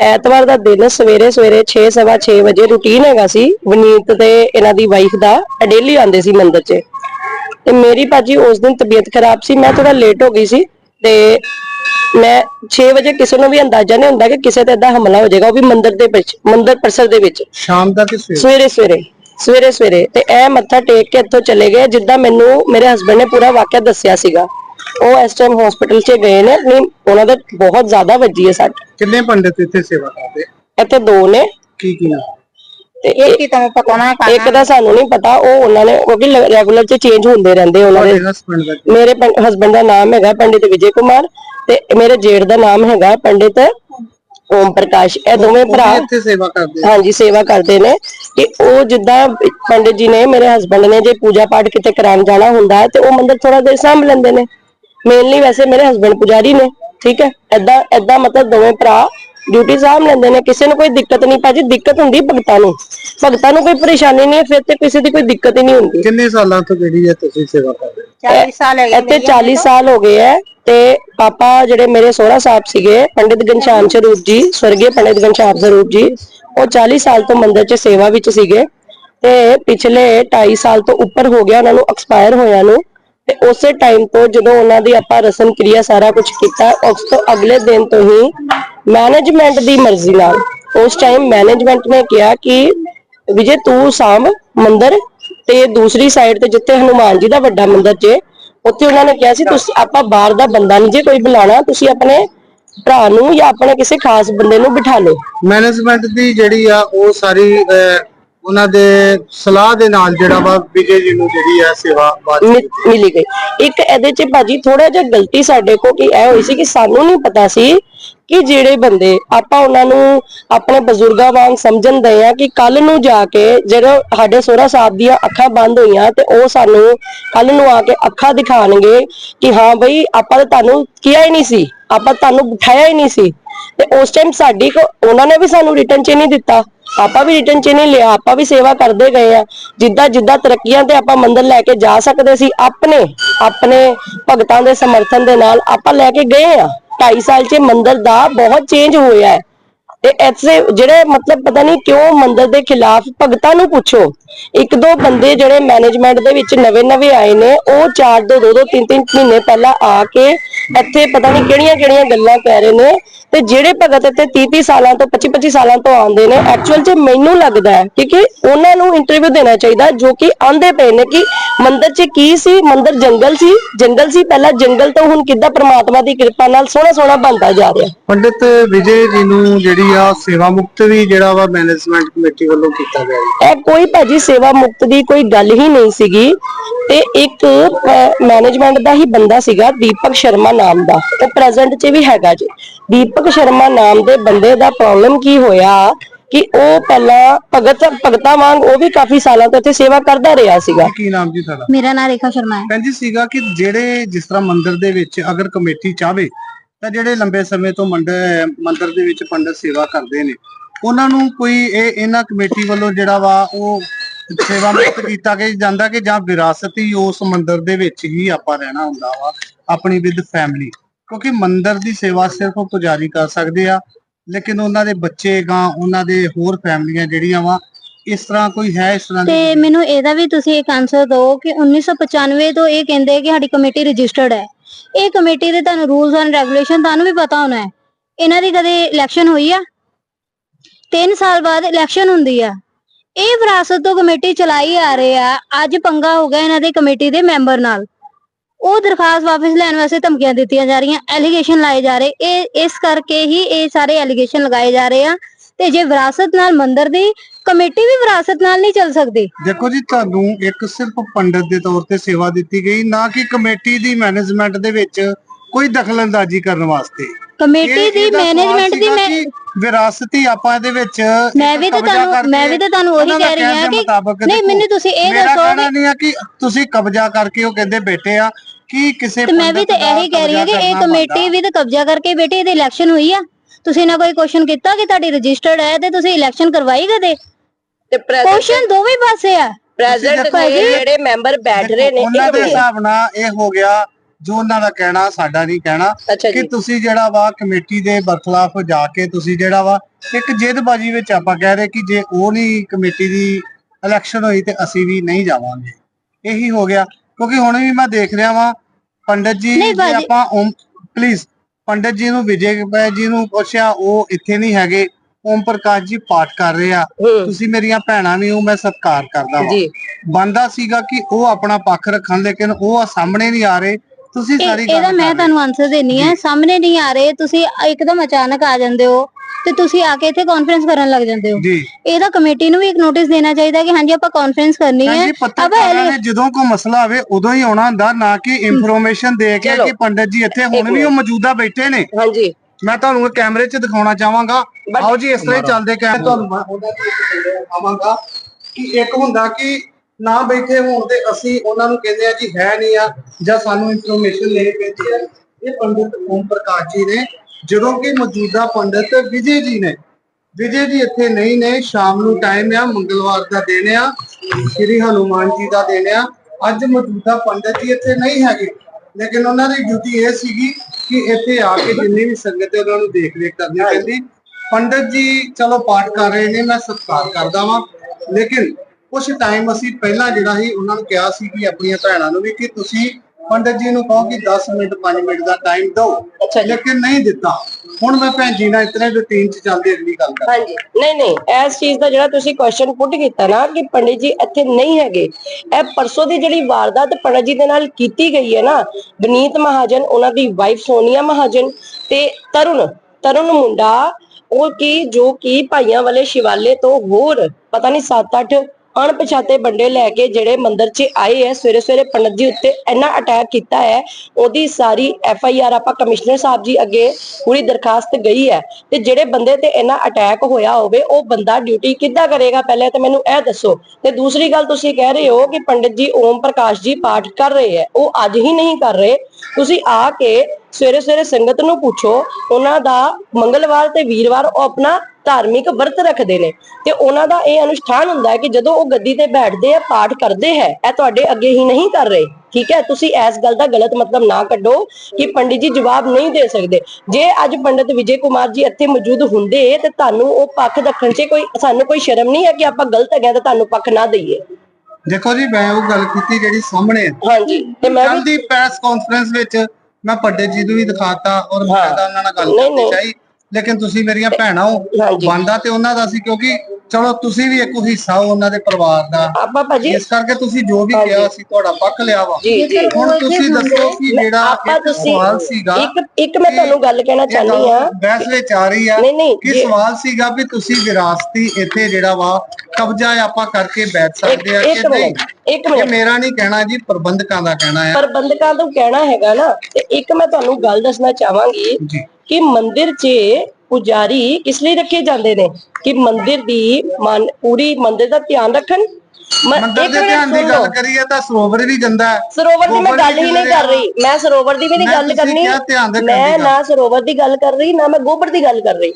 ਐਤਵਾਰ ਦਾ ਦਿਨ ਸਵੇਰੇ ਸਵੇਰੇ 6:30 ਵਜੇ ਰੁਟੀਨ ਹੈਗਾ ਸੀ ਵਨੀਤ ਤੇ ਇਹਨਾਂ ਦੀ ਵਾਈਫ ਦਾ ਡੇਲੀ ਆਉਂਦੇ ਸੀ ਮੰਦਿਰ 'ਚ। ਤੇ ਮੇਰੀ ਭਾਜੀ ਉਸ ਦਿਨ ਤਬੀਅਤ ਖਰਾਬ ਸੀ ਮੈਂ ਥੋੜਾ ਲੇਟ ਹੋ ਗਈ ਸੀ। ਤੇ ਮੈਂ 6 ਵਜੇ ਕਿਸੇ ਨੂੰ ਵੀ ਅੰਦਾਜ਼ਾ ਨਹੀਂ ਹੁੰਦਾ ਕਿ ਕਿਸੇ ਤੇ ਏਦਾਂ ਹਮਲਾ ਹੋ ਜਾਏਗਾ ਉਹ ਵੀ ਮੰਦਿਰ ਦੇ ਵਿੱਚ ਮੰਦਿਰ ਪਰਿਸਰ ਦੇ ਵਿੱਚ। ਸ਼ਾਮ ਦਾ ਕਿ ਸਵੇਰ? ਸਵੇਰੇ ਸਵੇਰੇ ਸਵੇਰੇ ਸਵੇਰੇ। ਤੇ ਇਹ ਮੱਥਾ ਟੇਕ ਕੇ ਇੱਥੋਂ ਚਲੇ ਗਏ ਜਿੱਦਾਂ ਮੈਨੂੰ ਮੇਰੇ ਹਸਬੰਡ ਨੇ ਪੂਰਾ ਵਾਕਿਆ ਦੱਸਿਆ ਸੀਗਾ। ਉਹ ਇਸ ਟਾਈਮ ਹਸਪੀਟਲ 'ਚ ਗਏ ਨੇ ਆਪਣੀ ਉਹਨਾਂ ਦਾ ਬਹੁਤ ਜ਼ਿਆਦਾ ਵੱਜੀ ਹੈ ਸੱਟ। ਕਿੰਨੇ ਪੰਡਿਤ ਇੱਥੇ ਸੇਵਾ ਕਰਦੇ? ਇੱਥੇ ਦੋ ਨੇ। ਕੀ ਕੀ? ਨਾਮ ਤੇ ਇਹ ਕੀ ਤੁਹਾਨੂੰ ਪਤਾ ਨਾ ਇੱਕ ਦਾ ਸਾਨੂੰ ਨਹੀਂ ਪਤਾ ਉਹ ਉਹਨਾਂ ਨੇ ਕਿਉਂਕਿ ਰੈਗੂਲਰ 'ਚ ਚੇਂਜ ਹੁੰਦੇ ਰਹਿੰਦੇ ਉਹਨਾਂ ਦੇ? ਮੇਰੇ ਹਸਬੰਡ ਦਾ ਨਾਮ ਹੈਗਾ ਪੰਡਿਤ ਵਿਜੇ ਕੁਮਾਰ ਤੇ ਮੇਰੇ ਜੇਠ ਦਾ ਨਾਮ ਹੈਗਾ ਪੰਡਿਤ ਓਮ ਪ੍ਰਕਾਸ਼। ਇਹ ਦੋਵੇਂ ਭਰਾ ਇੱਥੇ ਸੇਵਾ ਕਰਦੇ। ਹਾਂਜੀ ਸੇਵਾ ਕਰਦੇ ਨੇ। ਕਿ ਉਹ ਜਿੱਦਾਂ ਪੰਡਿਤ ਜੀ ਨੇ ਮੇਰੇ ਹਸਬੰਡ ਨੇ ਜੇ ਪੂਜਾ ਪਾਠ ਕਿਤੇ ਕਰਾਉਣ ਜਾਣਾ ਹੁੰਦਾ ਹੈ ਤੇ ਉਹ ਮੰਦਿਰ ਥੋੜਾ ਦੇਰ ਸਾਂਭ ਲੈਂਦੇ ਨੇ। ਮੇਨਲੀ ਵੈਸੇ ਮੇਰੇ ਹਸਬੰਡ ਪੁਜਾਰੀ ਨੇ ਠੀਕ ਹੈ? ਐਦਾਂ ਐਦਾਂ ਮਤਲਬ ਦੋਵੇਂ ਭਰਾ ਡਿਊਟੀ ਸਾਂਭ ਲੈਂਦੇ ਨੇ ਕਿਸੇ ਨੂੰ ਕੋਈ ਦਿੱਕਤ ਨਹੀਂ ਭਾਜੀ ਦਿੱਕਤ ਹੁੰਦੀ ਭਗਤਾਂ ਨੂੰ। ਭਗਤਾਂ ਨੂੰ ਕੋਈ ਪਰੇਸ਼ਾਨੀ ਨਹੀਂ ਹੈ ਫਿਰ ਤੇ ਕਿਸੇ ਦੀ ਕੋਈ ਦਿੱਕਤ ਹੀ ਨਹੀਂ ਹੁੰਦੀ। ਕਿੰਨੇ ਸਾਲਾਂ ਤੋਂ ਜਿਹੜੀ ਹੈ ਤੁਸੀਂ ਸੇਵਾ ਕਰਦੇ ਹੋ? 40 ਸਾਲ ਹੋ ਗਏ ਇੱਥੇ 40 ਸਾਲ ਹੋ ਗਏ ਹੈ ਤੇ ਪਾਪਾ ਜਿਹੜੇ ਮੇਰੇ ਸੋਹਰਾ ਸਾਹਿਬ ਸੀਗੇ ਪੰਡਿਤ ਘਨਸ਼ਾਮ ਸਰੂਪ ਜੀ ਸਵਰਗੀ ਪੰਡਿਤ ਘਨਸ਼ਾਮ ਸਰੂਪ ਜੀ ਉਹ 40 ਸਾਲ ਤੋਂ ਮੰਦਿਰ 'ਚ ਸੇਵਾ ਵਿੱਚ ਸੀਗੇ ਤੇ ਪਿਛਲੇ 2.5 ਸਾਲ ਤੋਂ ਉੱਪਰ ਹੋ ਗਿਆ ਉਹਨਾਂ ਨੂੰ ਐਕਸਪਾਇਰ ਹੋਇਆ ਨੂੰ ਤੇ ਉਸੇ ਟਾਈਮ ਤੋਂ ਜਦੋਂ ਉਹਨਾਂ ਦੀ ਆਪਾਂ ਰਸਮ ਕਿਰਿਆ ਸਾਰਾ ਕੁਝ ਕੀਤਾ ਉਸ ਤੋਂ ਅਗਲੇ ਦਿਨ ਤੋਂ ਹੀ ਮੈਨੇਜਮੈਂਟ ਦੀ ਮਰਜ਼ੀ ਨਾਲ। ਉਸ ਟਾਈਮ ਮੈਨੇਜਮੈਂਟ ਨੇ ਕਿਹਾ ਕਿ ਵਿਜੇ ਤੂੰ ਸਾਂਭ ਮੰਦਿਰ ਤੇ ਦੂਸਰੀ ਸਾਈਡ ਤੇ ਜਿੱਥੇ ਹਨੂਮਾਨ ਜੀ ਦਾ ਵੱਡਾ ਮੰਦਿਰ ਜੇ ਉੱਥੇ ਉਹਨਾਂ ਨੇ ਕਿਹਾ ਸੀ ਤੁਸੀਂ ਆਪਾਂ ਬਾਹਰ ਦਾ ਬੰਦਾ ਨਹੀਂ ਜੇ ਕੋਈ ਬੁਲਾਣਾ ਤੁਸੀਂ ਆਪਣੇ ਭਰਾ ਨੂੰ ਜਾਂ ਆਪਣੇ ਕਿਸੇ ਖਾਸ ਬੰਦੇ ਨੂੰ ਬਿਠਾ ਲਓ। ਮੈਨੇਜਮੈਂਟ ਦੀ ਜਿਹੜੀ ਆ ਉਹ ਸਾਰੀ ਅਹ, ਉਹਨਾਂ ਦੇ ਸਲਾਹ ਦੇ ਨਾਲ ਜਿਹੜਾ ਵਾ ਵਿਜੇ ਜੀ ਨੂੰ ਜਿਹੜੀ ਹੈ ਸੇਵਾ ਬਾਅਦ 'ਚ ਮਿ- ਮਿਲੀ। ਗਈ। ਇੱਕ ਇਹਦੇ ਚ ਭਾਜੀ ਥੋੜਾ ਜਿਹਾ ਗਲਤੀ ਸਾਡੇ ਕੋ ਕਿ ਇਹ ਹੋਈ ਸੀ ਕਿ ਸਾਨੂੰ ਨਹੀਂ ਪਤਾ ਸੀ ਕਿ ਜਿਹੜੇ ਬੰਦੇ ਆਪਾਂ ਉਹਨਾਂ ਨੂੰ ਆਪਣੇ ਬਜ਼ੁਰਗਾਂ ਵਾਂਗ ਸਮਝਣ ਦੇ ਆ ਕਿ ਕੱਲ ਨੂੰ ਜਾ ਕੇ ਜਦੋਂ ਸਾਡੇ ਸੋਹਰਾ ਸਾਹਿਬ ਦੀਆਂ ਅੱਖਾਂ ਬੰਦ ਹੋਈਆਂ ਤੇ ਉਹ ਸਾਨੂੰ ਕੱਲ ਨੂੰ ਆ ਕੇ ਅੱਖਾਂ ਦਿਖਾਣਗੇ ਕਿ ਹਾਂ ਬਈ ਆਪਾਂ ਤਾਂ ਤੁਹਾਨੂੰ ਕਿਹਾ ਹੀ ਨਹੀਂ ਸੀ, ਆਪਾਂ ਤੁਹਾਨੂੰ ਬਿਠਾਇਆ ਹੀ ਨਹੀਂ ਸੀ। ਤੇ ਉਸ ਟਾਈਮ ਸਾਡੀ ਉਹਨਾਂ ਨੇ ਵੀ ਸਾਨੂੰ ਰਿਟਰਨ ਚ ਨਹੀਂ ਦਿੱਤਾ। ਆਪਾਂ ਵੀ ਰਿਟਰਨ ਚ ਨਹੀਂ ਲਿਆ, ਆਪਾਂ ਵੀ ਸੇਵਾ ਕਰਦੇ ਗਏ ਆ। ਜਿੱਦਾਂ ਜਿੱਦਾਂ ਤਰੱਕੀਆਂ ਤੇ ਆਪਾਂ ਮੰਦਰ ਲੈ ਕੇ ਜਾ ਸਕਦੇ ਸੀ, ਆਪਣੇ ਆਪਣੇ ਭਗਤਾਂ ਦੇ ਸਮਰਥਨ ਦੇ ਨਾਲ ਆਪਾਂ ਲੈ ਕੇ ਗਏ ਆ। 2.5 ਸਾਲ ਚ ਮੰਦਿਰ ਦਾ ਬਹੁਤ ਚੇਂਜ ਹੋਇਆ ਹੈ। ਤੇ ਐਸੇ ਜਿਹੜੇ ਮਤਲਬ ਪਤਾ ਨਹੀਂ ਕਿਉਂ ਮੰਦਰ ਦੇ ਖਿਲਾਫ ਭਗਤਾਂ ਨੂੰ ਪੁੱਛੋ। ਇੱਕ ਦੋ ਬੰਦੇ ਜਿਹੜੇ ਮੈਨੇਜਮੈਂਟ ਦੇ ਵਿੱਚ ਨਵੇਂ ਨਵੇਂ ਆਏ ਨੇ, ਉਹ ਚਾਰ ਦੋ ਦੋ ਦੋ ਤਿੰਨ ਤਿੰਨ ਮਹੀਨੇ ਪਹਿਲਾਂ ਆ ਕੇ ਇੱਥੇ ਪਤਾ ਨਹੀਂ ਕਿਹੜੀਆਂ ਕਿਹੜੀਆਂ ਗੱਲਾਂ ਕਹਿ ਰਹੇ ਨੇ ਤੇ ਜਿਹੜੇ ਭਗਤ ਇੱਥੇ 30 30 ਸਾਲਾਂ ਤੋਂ 25 25 ਸਾਲਾਂ ਤੋਂ ਆਉਂਦੇ ਨੇ ਐਕਚੁਅਲ 'ਚ ਮੈਨੂੰ ਲੱਗਦਾ ਹੈ ਕਿ ਕਿ ਉਹਨਾਂ ਨੂੰ ਇੰਟਰਵਿਊ ਦੇਣਾ ਚਾਹੀਦਾ ਜੋ ਕਿ ਆਂਦੇ ਪਏ ਨੇ ਕਿ ਮੰਦਰ 'ਚ ਕੀ ਸੀ? ਮੰਦਰ ਜੰਗਲ ਸੀ। ਜੰਗਲ ਸੀ ਪਹਿਲਾਂ, ਜੰਗਲ ਤੋਂ ਹੁਣ ਕਿੱਦਾਂ ਪ੍ਰਮਾਤਮਾ ਦੀ ਕਿਰਪਾ ਨਾਲ ਸੋਹਣਾ ਸੋਹਣਾ ਬਣਦਾ ਜਾ ਰਿਹਾ। ਪੰਡਿਤ ਵਿਜੇ ਜੀ ਨੂੰ ਜਿਹੜੀ ਆ ਸੇਵਾ ਮੁਕਤ ਵੀ ਜਿਹੜਾ ਵਾ ਮੈਨੇਜਮੈਂਟ ਕਮੇਟੀ ਵੱਲੋਂ ਕੀਤਾ ਗਿਆ ਜੀ। ਇਹ ਕੋਈ ਭਾਜੀ ਸੇਵਾ ਮੁਕਤ ਦੀ ਕੋਈ ਗੱਲ ਹੀ ਨਹੀਂ ਸੀਗੀ ਤੇ ਇੱਕ ਮੈਨੇਜਮੈਂਟ ਦਾ ਹੀ ਬੰਦਾ ਸੀਗਾ ਦੀਪਕ ਸ਼ਰਮਾ ਨਾਮ ਦਾ ਉਹ ਪ੍ਰੈਜ਼ੈਂਟ 'ਚ ਵੀ ਹੈਗਾ ਜੀ। ਦੀਪਕ ਸ਼ਰਮਾ ਨਾਮ ਦੇ ਬੰਦੇ ਦਾ ਪ੍ਰੋਬਲਮ ਕੀ ਹੋਇਆ ਕਿ ਉਹ ਪਹਿਲਾਂ ਭਗਤ ਭਗਤਾਂ ਵਾਂਗ ਉਹ ਵੀ ਕਾਫੀ ਸਾਲਾਂ ਤੋਂ ਇੱਥੇ ਸੇਵਾ ਕਰਦਾ ਰਿਹਾ ਸੀਗਾ। ਕੀ ਨਾਮ ਜੀ ਤੁਹਾਡਾ? ਮੇਰਾ ਨਾਮ ਰੇਖਾ ਸ਼ਰਮਾ ਹੈ। ਭੈਣ ਜੀ ਸੀਗਾ ਕਿ ਜਿਹੜੇ ਜਿਸ ਤਰ੍ਹਾਂ ਮੰਦਿਰ ਦੇ ਵਿੱਚ ਅਗਰ ਕਮੇਟੀ ਚਾਵੇ ਤਾਂ ਜਿਹੜੇ ਲੰਬੇ ਸਮੇਂ ਤੋਂ ਮੰਦਰ ਮੰਦਿਰ ਦੇ ਵਿੱਚ ਪੰਡਤ ਸੇਵਾ ਕਰਦੇ ਨੇ ਉਹਨਾਂ ਨੂੰ ਕੋਈ ਇਹ ਇਹਨਾਂ ਕਮੇਟੀ ਵੱਲੋਂ ਜਿਹੜਾ ਵਾ ਉਹ ਸੇਵਾ ਮੁਕਤ ਕੀਤਾ ਕਿ ਜਾਂਦਾ ਕਿ ਜਾਂ ਵਿਰਾਸਤੀ ਉਸ ਮੰਦਿਰ ਦੇ ਵਿੱਚ ਹੀ ਆਪਾਂ ਰਹਿਣਾ ਹੁੰਦਾ ਵਾ ਆਪਣੀ ਵਿਦ ਫੈਮਿਲੀ ਕਿਉਂਕਿ ਮੰਦਿਰ ਦੀ ਸੇਵਾ ਸਿਰਫ ਪੁਜਾਰੀ ਕਰ ਸਕਦੇ ਆ ਲੇਕਿਨ ਉਹਨਾਂ ਦੇ ਬੱਚੇ ਗਾਂ ਉਹਨਾਂ ਦੇ ਹੋਰ ਫੈਮਲੀਆਂ ਜਿਹੜੀਆਂ ਵਾ ਇਸ ਤਰ੍ਹਾਂ ਕੋਈ ਹੈ ਇਸ ਤਰ੍ਹਾਂ ਤੇ ਮੈਨੂੰ ਇਹਦਾ ਵੀ ਤੁਸੀਂ ਇੱਕ ਆਨਸਰ ਦਿਓ ਕਿ 1995 ਤੋਂ ਇਹ ਕਹਿੰਦੇ ਕਿ ਸਾਡੀ ਕਮੇਟੀ ਰਜਿਸਟਰਡ ਹੈ। ਇਹ ਕਮੇਟੀ ਦੇ ਤੁਹਾਨੂੰ ਰੂਲਸ ਐਂਡ ਰੈਗੂਲੇਸ਼ਨ ਤੁਹਾਨੂੰ ਵੀ ਪਤਾ ਹੋਣਾ ਹੈ। ਇਹਨਾਂ ਦੀ ਕਦੇ ਇਲੈਕਸ਼ਨ ਹੋਈ ਆ? 3 ਸਾਲ ਬਾਅਦ ਇਲੈਕਸ਼ਨ ਹੁੰਦੀ ਆ। ਇਹ ਵਿਰਾਸਤ ਤੋਂ ਕਮੇਟੀ ਚਲਾਈ ਆ ਰਹੇ ਆ। ਅੱਜ ਪੰਗਾ ਹੋ ਗਿਆ ਇਹਨਾਂ ਦੇ ਕਮੇਟੀ ਦੇ ਮੈਂਬਰ ਨਾਲ। ਉਹ ਦਰਖਾਸਤ ਵਾਪਸ ਲੈਣ ਵਾਸਤੇ ਧਮਕੀਆਂ ਦਿੱਤੀਆਂ ਜਾ ਰਹੀਆਂ ਐਲੀਗੇਸ਼ਨ ਲਾਏ ਜਾ ਰਹੇ। ਇਹ, ਇਸ ਕਰਕੇ ਹੀ ਇਹ ਸਾਰੇ ਐਲੀਗੇਸ਼ਨ ਲਗਾਏ ਜਾ ਰਹੇ ਆ। ਤੇ ਜੇ ਵਿਰਾਸਤ ਨਾਲ ਮੰਦਰ ਦੀ ਕਮੇਟੀ ਵੀ ਵਿਰਾਸਤ ਨਾਲ ਨਹੀਂ ਚੱਲ ਸਕਦੀ। ਦੇਖੋ ਜੀ ਤੁਹਾਨੂੰ ਇੱਕ ਸਿਰਫ ਪੰਡਤ ਦੇ ਤੌਰ ਤੇ ਸੇਵਾ ਦਿੱਤੀ ਗਈ ਨਾ ਕਿ ਕਮੇਟੀ ਦੀ ਮੈਨੇਜਮੈਂਟ ਦੇ ਵਿੱਚ ਕੋਈ ਦਖਲਅੰਦਾਜ਼ੀ ਕਰਨ ਵਾਸਤੇ। ਕਮੇਟੀ ਦੀ ਮੈਨੇਜਮੈਂਟ ਦੀ ਮੈਂ ਵਿਰਾਸਤੀ ਆਪਾਂ ਇਹਦੇ ਵਿੱਚ ਮੈਂ ਵੀ ਤਾਂ ਤੁਹਾਨੂੰ ਮੈਂ ਵੀ ਤਾਂ ਤੁਹਾਨੂੰ ਉਹੀ ਕਹਿ ਰਹੀ ਕਹਿਣ ਹਾਂ ਕਿ ਨਹੀਂ ਮੈਨੂੰ ਤੁਸੀਂ ਇਹ ਮੇਰਾ ਦੱਸੋ ਕਹਿਣਾ ਕਿ ਨਹੀਂ ਆ ਕਿ ਤੁਸੀਂ ਕਬਜ਼ਾ ਕਰਕੇ ਉਹ ਕਹਿੰਦੇ ਬੇਟੇ ਆ ਕਿ ਕਿਸੇ ਤੇ ਮੈਂ ਵੀ ਤਾਂ ਇਹੀ ਕਹਿ ਰਹੀ ਹਾਂ ਕਿ ਇਹ ਕਮੇਟੀ। ਵੀ ਤਾਂ ਕਬਜ਼ਾ ਕਰਕੇ ਬੇਟੇ ਇਹਦੀ ਇਲੈਕਸ਼ਨ ਹੋਈ ਆ। ਤੁਸੀਂ ਨਾ ਕੋਈ ਕੁਐਸਚਨ ਕੀਤਾ ਕਿ ਤੁਹਾਡੀ ਰਜਿਸਟਰਡ ਹੈ ਤੇ ਤੁਸੀਂ ਇਲੈਕਸ਼ਨ ਕਰਵਾਈ ਕਦੇ? ਤੇ ਕੁਐਸਚਨ ਦੋਵੇਂ ਪਾਸੇ ਆ। ਪ੍ਰੈਜ਼ੈਂਟ ਭਾਜੀ, ਜਿਹੜੇ ਮੈਂਬਰ ਬੈਠ ਰਹੇ ਨੇ ਉਹਨਾਂ ਦੇ। ਹਿਸਾਬ ਨਾਲ ਇਹ ਹੋ ਗਿਆ ਜੋ ਉਹਨਾਂ ਦਾ ਕਹਿਣਾ ਸਾਡਾ ਨਹੀਂ ਕਹਿਣਾ ਅੱਛਾ ਕਿ ਜੀ ਤੁਸੀਂ ਜਿਹੜਾ ਵਾ ਕਮੇਟੀ ਦੇ ਬਰਖਲਾਫ ਜਾ ਕੇ ਤੁਸੀਂ ਜਿਹੜਾ ਵਾ ਇੱਕ ਜਿੱਦਬਾਜੀ ਵਿੱਚ ਆਪਾਂ ਕਹਿ ਰਹੇ ਕਿ ਜੇ ਉਹ ਨਹੀਂ ਕਮੇਟੀ ਦੀ ਇਲੈਕਸ਼ਨ ਹੋਈ ਤੇ ਅਸੀਂ ਵੀ ਨਹੀਂ ਜਾਵਾਂਗੇ। ਇਹੀ ਹੋ ਗਿਆ। ਕਿਉਂਕਿ ਹੁਣ ਵੀ ਮੈਂ ਦੇਖ ਰਿਹਾ ਵਾਂ ਪੰਡਤ ਜੀ ਨਹੀਂ ਜੇ ਬਾਜੀ- ਆਪਾਂ ਪਲੀਜ਼ ਪੰਡਤ ਜੀ ਨੂੰ ਵਿਜੇ ਭਾਈ ਜੀ ਨੂੰ ਪੁੱਛਿਆ ਉਹ ਇੱਥੇ ਨਹੀਂ ਹੈਗੇ। ਓਮ ਪ੍ਰਕਾਸ਼ ਜੀ ਪਾਠ ਕਰ ਰਹੇ ਆ। ਹੂੰ ਤੁਸੀਂ ਮੇਰੀਆਂ ਭੈਣਾਂ ਵੀ ਹੋ ਮੈਂ ਸਤਿਕਾਰ ਕਰਦਾ ਜੀ। ਬੰਦਾ ਸੀਗਾ ਕਿ ਉਹ ਆਪਣਾ ਪੱਖ ਰੱਖਣ ਲੇਕਿਨ ਉਹ ਆ ਸਾਹਮਣੇ ਨਹੀਂ ਆ ਰਹੇ। ਤੁਸੀਂ ਇਹ- ਸਾਰੀ ਗੱਲ ਇਹਦਾ ਕਰ ਮੈਂ ਰਹੇ। ਹੋ। ਤੁਹਾਨੂੰ ਆਨਸਰ ਦੇਣੀ ਹੈ ਸਾਹਮਣੇ ਨਹੀਂ ਆ ਰਹੇ ਤੁਸੀਂ ਇੱਕਦਮ ਅਚਾਨਕ ਆ ਜਾਂਦੇ ਹੋ ਤੇ ਤੁਸੀਂ ਆ ਕੇ ਇੱਥੇ ਕਾਨਫਰੰਸ ਕਰਨ ਲੱਗ ਜਾਂਦੇ ਹੋ। ਜੀ। ਇਹਦਾ ਕਮੇਟੀ ਨੂੰ ਵੀ ਇੱਕ ਨੋਟਿਸ ਦੇਣਾ ਚਾਹੀਦਾ ਕਿ ਹਾਂਜੀ ਆਪਾਂ ਕਾਨਫਰੰਸ ਕਰਨੀ ਹੈ। ਹਾਂਜੀ ਪੱਤਰਕਾਰਾਂ ਨੇ ਜਦੋਂ ਕੋਈ ਮਸਲਾ ਆਵੇ ਉਦੋਂ ਹੀ ਆਉਣਾ ਹੁੰਦਾ ਨਾ ਕਿ ਇਨਫੋਰਮੇਸ਼ਨ ਦੇ ਕੇ। ਕਿ ਪੰਡਤ ਜੀ ਇੱਥੇ ਹੁਣ ਵੀ ਉਹ ਮੌਜੂਦਾ ਬੈਠੇ ਨੇ। ਹਾਂਜੀ। ਮੈਂ ਤੁਹਾਨੂੰ ਕੈਮਰੇ 'ਚ ਦਿਖਾਉਣਾ ਚਾਹਾਂਗਾ। ਆਓ ਜੀ ਇਸ ਤਰ੍ਹਾਂ ਹੀ ਚੱਲਦੇ ਕੈਮ ਤੁਹਾਨੂੰ ਮੈਂ ਉਹਨਾਂ ਦੀ ਆਵਾਂਗਾ ਕਿ ਇੱਕ ਹੁੰਦਾ ਕਿ ਨਾ ਬੈਠੇ ਹੋਣ ਤੇ ਅਸੀਂ ਉਹਨਾਂ ਨੂੰ ਕਹਿੰਦੇ ਆ ਕਿ ਹੈ ਨਹੀਂ ਆ ਜਾਂ ਸਾਨੂੰ ਇਨਫੋਰਮੇਸ਼ਨ ਲੈ ਪੈਂਦੀ ਹੈ ਇਹ ਪੰਡਿਤ ਓਮ ਪ੍ਰਕਾਸ਼ ਜੀ ਨੇ ਜਦੋਂ ਕਿ ਮੌਜੂਦਾ ਪੰਡਿਤ ਵਿਜੇ ਜੀ ਨੇ। ਵਿਜੇ ਜੀ ਇੱਥੇ ਨਹੀਂ ਨੇ ਸ਼ਾਮ ਨੂੰ ਟਾਈਮ ਆ ਮੰਗਲਵਾਰ ਦਾ ਦਿਨ ਆ ਸ਼੍ਰੀ ਹਨੂਮਾਨ ਜੀ ਦਾ ਦਿਨ ਆ। ਅੱਜ ਮੌਜੂਦਾ ਪੰਡਤ ਜੀ ਇੱਥੇ ਨਹੀਂ ਹੈਗੇ ਲੇਕਿਨ ਉਹਨਾਂ ਦੀ ਡਿਊਟੀ ਇਹ ਸੀਗੀ ਕਿ ਇੱਥੇ ਆ ਕੇ ਜਿੰਨੀ ਵੀ ਸੰਗਤ ਹੈ ਉਹਨਾਂ ਨੂੰ ਦੇਖ ਰੇਖ ਕਰਨੀ ਪੈਂਦੀ। ਪੰਡਤ ਜੀ, ਚਲੋ ਪਾਠ ਕਰ ਰਹੇ ਨੇ, ਮੈਂ ਸਤਿਕਾਰ ਕਰਦਾ ਵਾਂ। ਲੇਕਿਨ ਕੁਝ ਟਾਈਮ ਅਸੀਂ ਪਹਿਲਾਂ ਜਿਹੜਾ ਸੀ, ਉਹਨਾਂ ਨੂੰ ਕਿਹਾ ਸੀ ਕਿ ਆਪਣੀਆਂ ਭੈਣਾਂ ਨੂੰ ਵੀ ਕਿ ਤੁਸੀਂ ਪੰਡਤ ਜੀ ਨੂੰ ਕਹੋ ਕਿ 10 ਮਿੰਟ 5 ਮਿੰਟ ਦਾ ਟਾਈਮ ਦਿਓ। ਲੇਕਿਨ ਨਹੀਂ ਦਿੱਤਾ। ਹੁਣ ਮੈਂ ਭੈਣ ਜੀ ਨਾਲ ਇਤਨੇ ਰੂਟੀਨ ਚ ਚੱਲਦੇ ਅਗਲੀ ਗੱਲ ਕਰ। ਹਾਂਜੀ। ਨਹੀਂ ਨਹੀਂ। ਇਸ ਚੀਜ਼ ਦਾ ਜਿਹੜਾ ਤੁਸੀਂ ਕੁਐਸਚਨ ਪੁੱਟ ਕੀਤਾ ਨਾ ਕਿ ਪੰਡਿਤ ਜੀ ਇੱਥੇ ਨਹੀਂ ਹੈਗੇ। ਇਹ ਪਰਸੋਂ ਦੀ ਜਿਹੜੀ ਵਾਰਦਾਤ ਪੰਡਿਤ ਜੀ ਦੇ ਨਾਲ ਕੀਤੀ ਗਈ ਹੈ ਨਾ ਬਨੀਤ ਮਹਾਜਨ ਉਹਨਾਂ ਦੀ ਵਾਈਫ ਸੋਨੀਆ ਮਹਾਜਨ ਤੇ ਤਰੁਣ ਤਰੁਣ ਮੁੰਡਾ ਉਹ ਕੀ ਜੋ ਕੀ ਭਾਈਆਂ ਵਾਲੇ ਸ਼ਿਵਾਲੇ ਤੋਂ ਹੋਰ ਪਤਾ ਨਹੀਂ 7-8 ਅਣਪਛਾਤੇ ਬੰਦੇ ਲੈ ਕੇ ਜਿਹੜੇ ਮੰਦਿਰ 'ਚ ਆਏ ਐ ਸਵੇਰੇ ਸਵੇਰੇ ਪੰਡਤ ਜੀ ਉੱਤੇ ਇੰਨਾ ਅਟੈਕ ਕੀਤਾ ਹੈ, ਉਹਦੀ ਸਾਰੀ ਐਫ ਆਈ ਆਰ ਆਪਾਂ ਕਮਿਸ਼ਨਰ ਸਾਹਿਬ ਜੀ ਅੱਗੇ ਪੂਰੀ ਦਰਖਾਸਤ ਗਈ ਹੈ ਤੇ ਜਿਹੜੇ ਬੰਦੇ ਤੇ ਇੰਨਾ ਅਟੈਕ ਹੋਇਆ ਹੋਵੇ, ਉਹ ਬੰਦਾ ਡਿਊਟੀ ਕਿੱਦਾਂ ਕਰੇਗਾ? ਪਹਿਲੇ ਤਾਂ ਮੈਨੂੰ ਇਹ ਦੱਸੋ। ਤੇ ਦੂਸਰੀ ਗੱਲ ਤੁਸੀਂ ਕਹਿ ਰਹੇ ਹੋ ਕਿ ਪੰਡਤ ਜੀ ਓਮ ਪ੍ਰਕਾਸ਼ ਜੀ ਪਾਠ ਕਰ ਰਹੇ ਹੈ, ਉਹ ਅੱਜ ਹੀ ਨਹੀਂ ਕਰ ਰਹੇ। ਤੁਸੀਂ ਆ ਕੇ ਸਵੇਰੇ ਸਵੇਰੇ ਸੰਗਤ ਨੂੰ ਪੁੱਛੋ, ਉਹਨਾਂ ਦਾ ਮੰਗਲਵਾਰ ਤੇ ਵੀਰਵਾਰ ਉਹ ਆਪਣਾ ਧਾਰਮਿਕ ਵਰਤ ਰੱਖਦੇ ਨੇ ਤੇ ਉਹਨਾਂ ਦਾ ਇਹ ਅਨੁਸ਼ਠਾਨ ਹੁੰਦਾ ਹੈ ਕਿ ਜਦੋਂ ਉਹ ਗੱਦੀ ਤੇ ਬੈਠਦੇ ਆ ਪਾਠ ਕਰਦੇ ਹੈ ਇਹ ਤੁਹਾਡੇ ਅੱਗੇ ਹੀ ਨਹੀਂ ਕਰ ਰਹੇ ਠੀਕ ਹੈ? ਤੁਸੀਂ ਇਸ ਗੱਲ ਦਾ ਗਲਤ ਮਤਲਬ ਨਾ ਕੱਢੋ ਕਿ ਪੰਡਿਤ ਜੀ ਜਵਾਬ ਨਹੀਂ ਦੇ ਸਕਦੇ। ਜੇ ਅੱਜ ਪੰਡਿਤ ਵਿਜੇ ਕੁਮਾਰ ਜੀ ਇੱਥੇ ਮੌਜੂਦ ਹੁੰਦੇ ਤੇ ਤੁਹਾਨੂੰ ਉਹ ਪੱਖ ਰੱਖਣ 'ਚ ਕੋਈ ਸਾਨੂੰ ਕੋਈ ਸ਼ਰਮ ਨਹੀਂ ਹੈ ਕਿ ਆਪਾਂ ਗਲਤ ਹੈਗੇ ਤਾਂ ਤੁਹਾਨੂੰ ਪੱਖ ਨਾ ਦਈਏ? ਦੇਖੋ ਜੀ ਮੈਂ ਉਹ ਗੱਲ ਕੀਤੀ ਜਿਹੜੀ ਸਾਹਮਣੇ ਹੈ ਹਾਂਜੀ ਤੇ ਮੈਂ ਕੱਲ ਦੀ ਪ੍ਰੈਸ ਕਾਨਫਰੰਸ ਵਿੱਚ ਮੈਂ ਪੰਡਿਤ ਜੀ ਨੂੰ ਵੀ ਦਿਖਾਤਾ ਔਰ। ਮੈਂ ਤਾਂ ਉਹਨਾਂ ਨਾਲ ਗੱਲ ਕਰਨੀ। ਚਾਹੀ। ਲੇਕਿਨ ਤੁਸੀਂ ਮੇਰੀਆਂ ਭੈਣਾਂ ਹੋ। ਬੰਦਾ ਤੇ ਉਹਨਾਂ ਦਾ ਸੀ ਕਿਉਂਕਿ ਚਲੋ ਤੁਸੀਂ ਵੀ ਇੱਕ ਹਿੱਸਾ ਹੋ ਉਹਨਾਂ ਦੇ ਪਰਿਵਾਰ ਦਾ। ਇਸ ਕਰਕੇ ਤੁਸੀਂ ਜੋ ਵੀ। ਕਿਹਾ ਸੀ ਤੁਹਾਡਾ ਪੱਖ ਲਿਆ ਵਾ। ਹੁਣ ਤੁਸੀਂ ਦੱਸੋ ਕਿ ਜਿਹੜਾ ਸਵਾਲ ਸੀਗਾ ਇੱਕ ਇੱਕ ਮੈਂ ਤੁਹਾਨੂੰ ਗੱਲ ਕਹਿਣਾ ਚਾਹਨੀ ਆ ਬਹਿਸ ਵਿੱਚ ਆ ਰਹੀ ਆ ਕਿ ਸਵਾਲ ਸੀਗਾ ਵੀ ਤੁਸੀਂ ਵਿਰਾਸਤੀ ਇੱਥੇ ਜਿਹੜਾ ਵਾ ਕਬਜ਼ਾ ਆਪਾਂ ਕਰਕੇ ਬੈਠ ਸਕਦੇ ਆ ਕਿ ਨਹੀਂ? ਇੱਕ ਇਹ ਮਿੰਟ। ਮੇਰਾ ਨਹੀਂ ਕਹਿਣਾ ਜੀ ਪ੍ਰਬੰਧਕਾਂ ਦਾ ਕਹਿਣਾ ਹੈ ਪ੍ਰਬੰਧਕਾਂ ਤੋਂ ਕਹਿਣਾ ਹੈਗਾ ਨਾ ਤੇ ਇੱਕ ਮੈਂ ਤੁਹਾਨੂੰ ਗੱਲ ਦੱਸਣਾ ਚਾਹਾਂਗੀ ਜੀ। ਕਿ ਮੰਦਿਰ 'ਚ ਪੁਜਾਰੀ ਕਿਸ ਲਈ ਰੱਖੇ ਜਾਂਦੇ ਨੇ? ਕਿ ਮੰਦਿਰ ਦੀ ਮਨ, ਪੂਰੀ ਮੰਦਿਰ ਦਾ ਧਿਆਨ ਰੱਖਣ ਮੰਦਰ ਦੇ ਧਿਆਨ ਦੀ ਗੱਲ। ਕਰੀਏ ਤਾਂ ਸਰੋਵਰ ਵੀ ਗੰਦਾ ਹੈ। ਸਰੋਵਰ ਦੀ ਮੈਂ ਗੱਲ ਹੀ ਨਹੀਂ ਕਰ ਰਹੀ। ਮੈਂ ਸਰੋਵਰ ਦੀ ਵੀ ਨਹੀਂ ਗੱਲ ਕਰਨੀ। ਮੈਂ ਨਾ ਸਰੋਵਰ ਦੀ ਗੱਲ ਕਰ ਰਹੀ ਨਾ ਮੈਂ ਗੋਬਰ ਦੀ ਗੱਲ ਕਰ ਰਹੀ।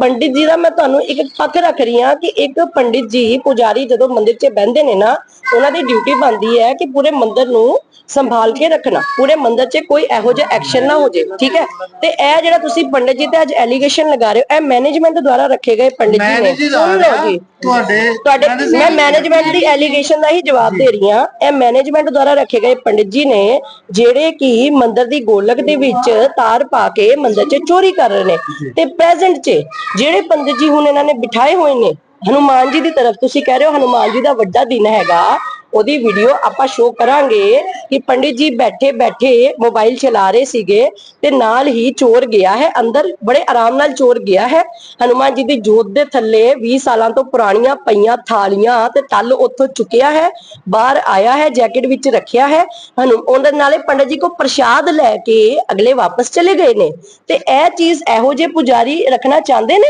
ਪੰਡਿਤ ਜੀ ਦਾ ਮੈਂ ਤੁਹਾਨੂੰ ਇੱਕ ਪੱਖ ਰੱਖ ਰਹੀ ਹਾਂ ਕਿ ਇੱਕ ਪੰਡਿਤ ਜੀ ਪੁਜਾਰੀ ਜਦੋਂ ਮੰਦਿਰ 'ਚ ਬਹਿੰਦੇ ਨੇ ਨਾ ਉਹਨਾਂ ਦੀ ਡਿਊਟੀ ਬਣਦੀ ਹੈ ਕਿ ਪੂਰੇ ਮੰਦਿਰ ਨੂੰ ਸੰਭਾਲ ਕੇ ਰੱਖਣਾ। ਪੂਰੇ ਮੰਦਿਰ 'ਚ ਕੋਈ ਇਹੋ ਜਿਹਾ ਐਕਸ਼ਨ ਨਾ ਹੋ ਜੇ ਠੀਕ ਹੈ? ਤੇ ਇਹ ਜਿਹੜਾ ਤੁਸੀਂ ਪੰਡਿਤ ਜੀ ਤੇ ਅੱਜ ਐਲੀਗੇਸ਼ਨ ਲਗਾ ਰਹੇ ਹੋ ਇਹ ਮੈਨੇਜਮੈਂਟ ਦੁਆਰਾ ਰੱਖੇ ਗਏ ਪੰਡਿਤ ਜੀ ਨੇ। ਸੁਣ ਲਓ ਜੀ। ਤੁਹਾਡੇ ਤੁਹਾਡੇ ਮੈਂ ਮੈਨੇਜਮੈਂਟ ਦੀ ਐਲੀਗੇਸ਼ਨ ਦਾ ਹੀ ਜਵਾਬ ਦੇ ਰਹੀ ਹਾਂ। ਇਹ ਮੈਨੇਜਮੈਂਟ ਦੁਆਰਾ ਰੱਖੇ ਗਏ ਪੰਡਿਤ ਜੀ ਨੇ, ਜਿਹੜੇ ਕਿ ਮੰਦਿਰ ਦੀ ਗੋਲਕ ਦੇ ਵਿੱਚ ਤਾਰ ਪਾ ਕੇ ਮੰਦਿਰ 'ਚ ਚੋਰੀ ਕਰ ਰਹੇ ਨੇ। ਤੇ ਪ੍ਰੈਜ਼ੈਂਟ 'ਚ ਜਿਹੜੇ ਪੰਡਿਤ ਜੀ ਹੁਣ ਇਹਨਾਂ ਨੇ ਬਿਠਾਏ ਹੋਏ ਨੇ ਹਨੂਮਾਨ ਜੀ ਦੀ ਤਰਫ ਤੁਸੀਂ ਕਹਿ ਰਹੇ ਹੋ, ਹਨੂਮਾਨ ਜੀ ਦਾ ਵੱਡਾ ਦਿਨ ਹੈਗਾ। ਉਹਦੀ ਵੀਡੀਓ ਆਪਾਂ ਸ਼ੋਅ ਕਰਾਂਗੇ ਕਿ ਪੰਡਿਤ ਜੀ ਬੈਠੇ ਬੈਠੇ ਮੋਬਾਈਲ ਚਲਾ ਰਹੇ ਸੀਗੇ ਤੇ ਨਾਲ ਹੀ ਚੋਰ ਗਿਆ ਹੈ, ਅੰਦਰ ਬੜੇ ਆਰਾਮ ਨਾਲ ਚੋਰ ਗਿਆ ਹੈ। ਹਨੂਮਾਨ ਜੀ ਦੀ ਜੋਤ ਦੇ ਥੱਲੇ 20 ਸਾਲਾਂ ਤੋਂ ਪੁਰਾਣੀਆਂ ਪਈਆਂ ਥਾਲੀਆਂ ਤੇ ਟੱਲ ਉੱਥੋਂ ਚੁੱਕਿਆ ਹੈ, ਬਾਹਰ ਆਇਆ ਹੈ, ਜੈਕਟ ਵਿੱਚ ਰੱਖਿਆ ਹੈ। ਹਨੂ, ਉਹਦੇ ਨਾਲੇ ਪੰਡਿਤ ਜੀ ਕੋ ਪ੍ਰਸ਼ਾਦ ਲੈ ਕੇ ਅਗਲੇ ਵਾਪਸ ਚਲੇ ਗਏ ਨੇ। ਤੇ ਇਹ ਚੀਜ਼ ਇਹੋ ਜਿਹੇ ਪੁਜਾਰੀ ਰੱਖਣਾ ਚਾਹੁੰਦੇ ਨੇ?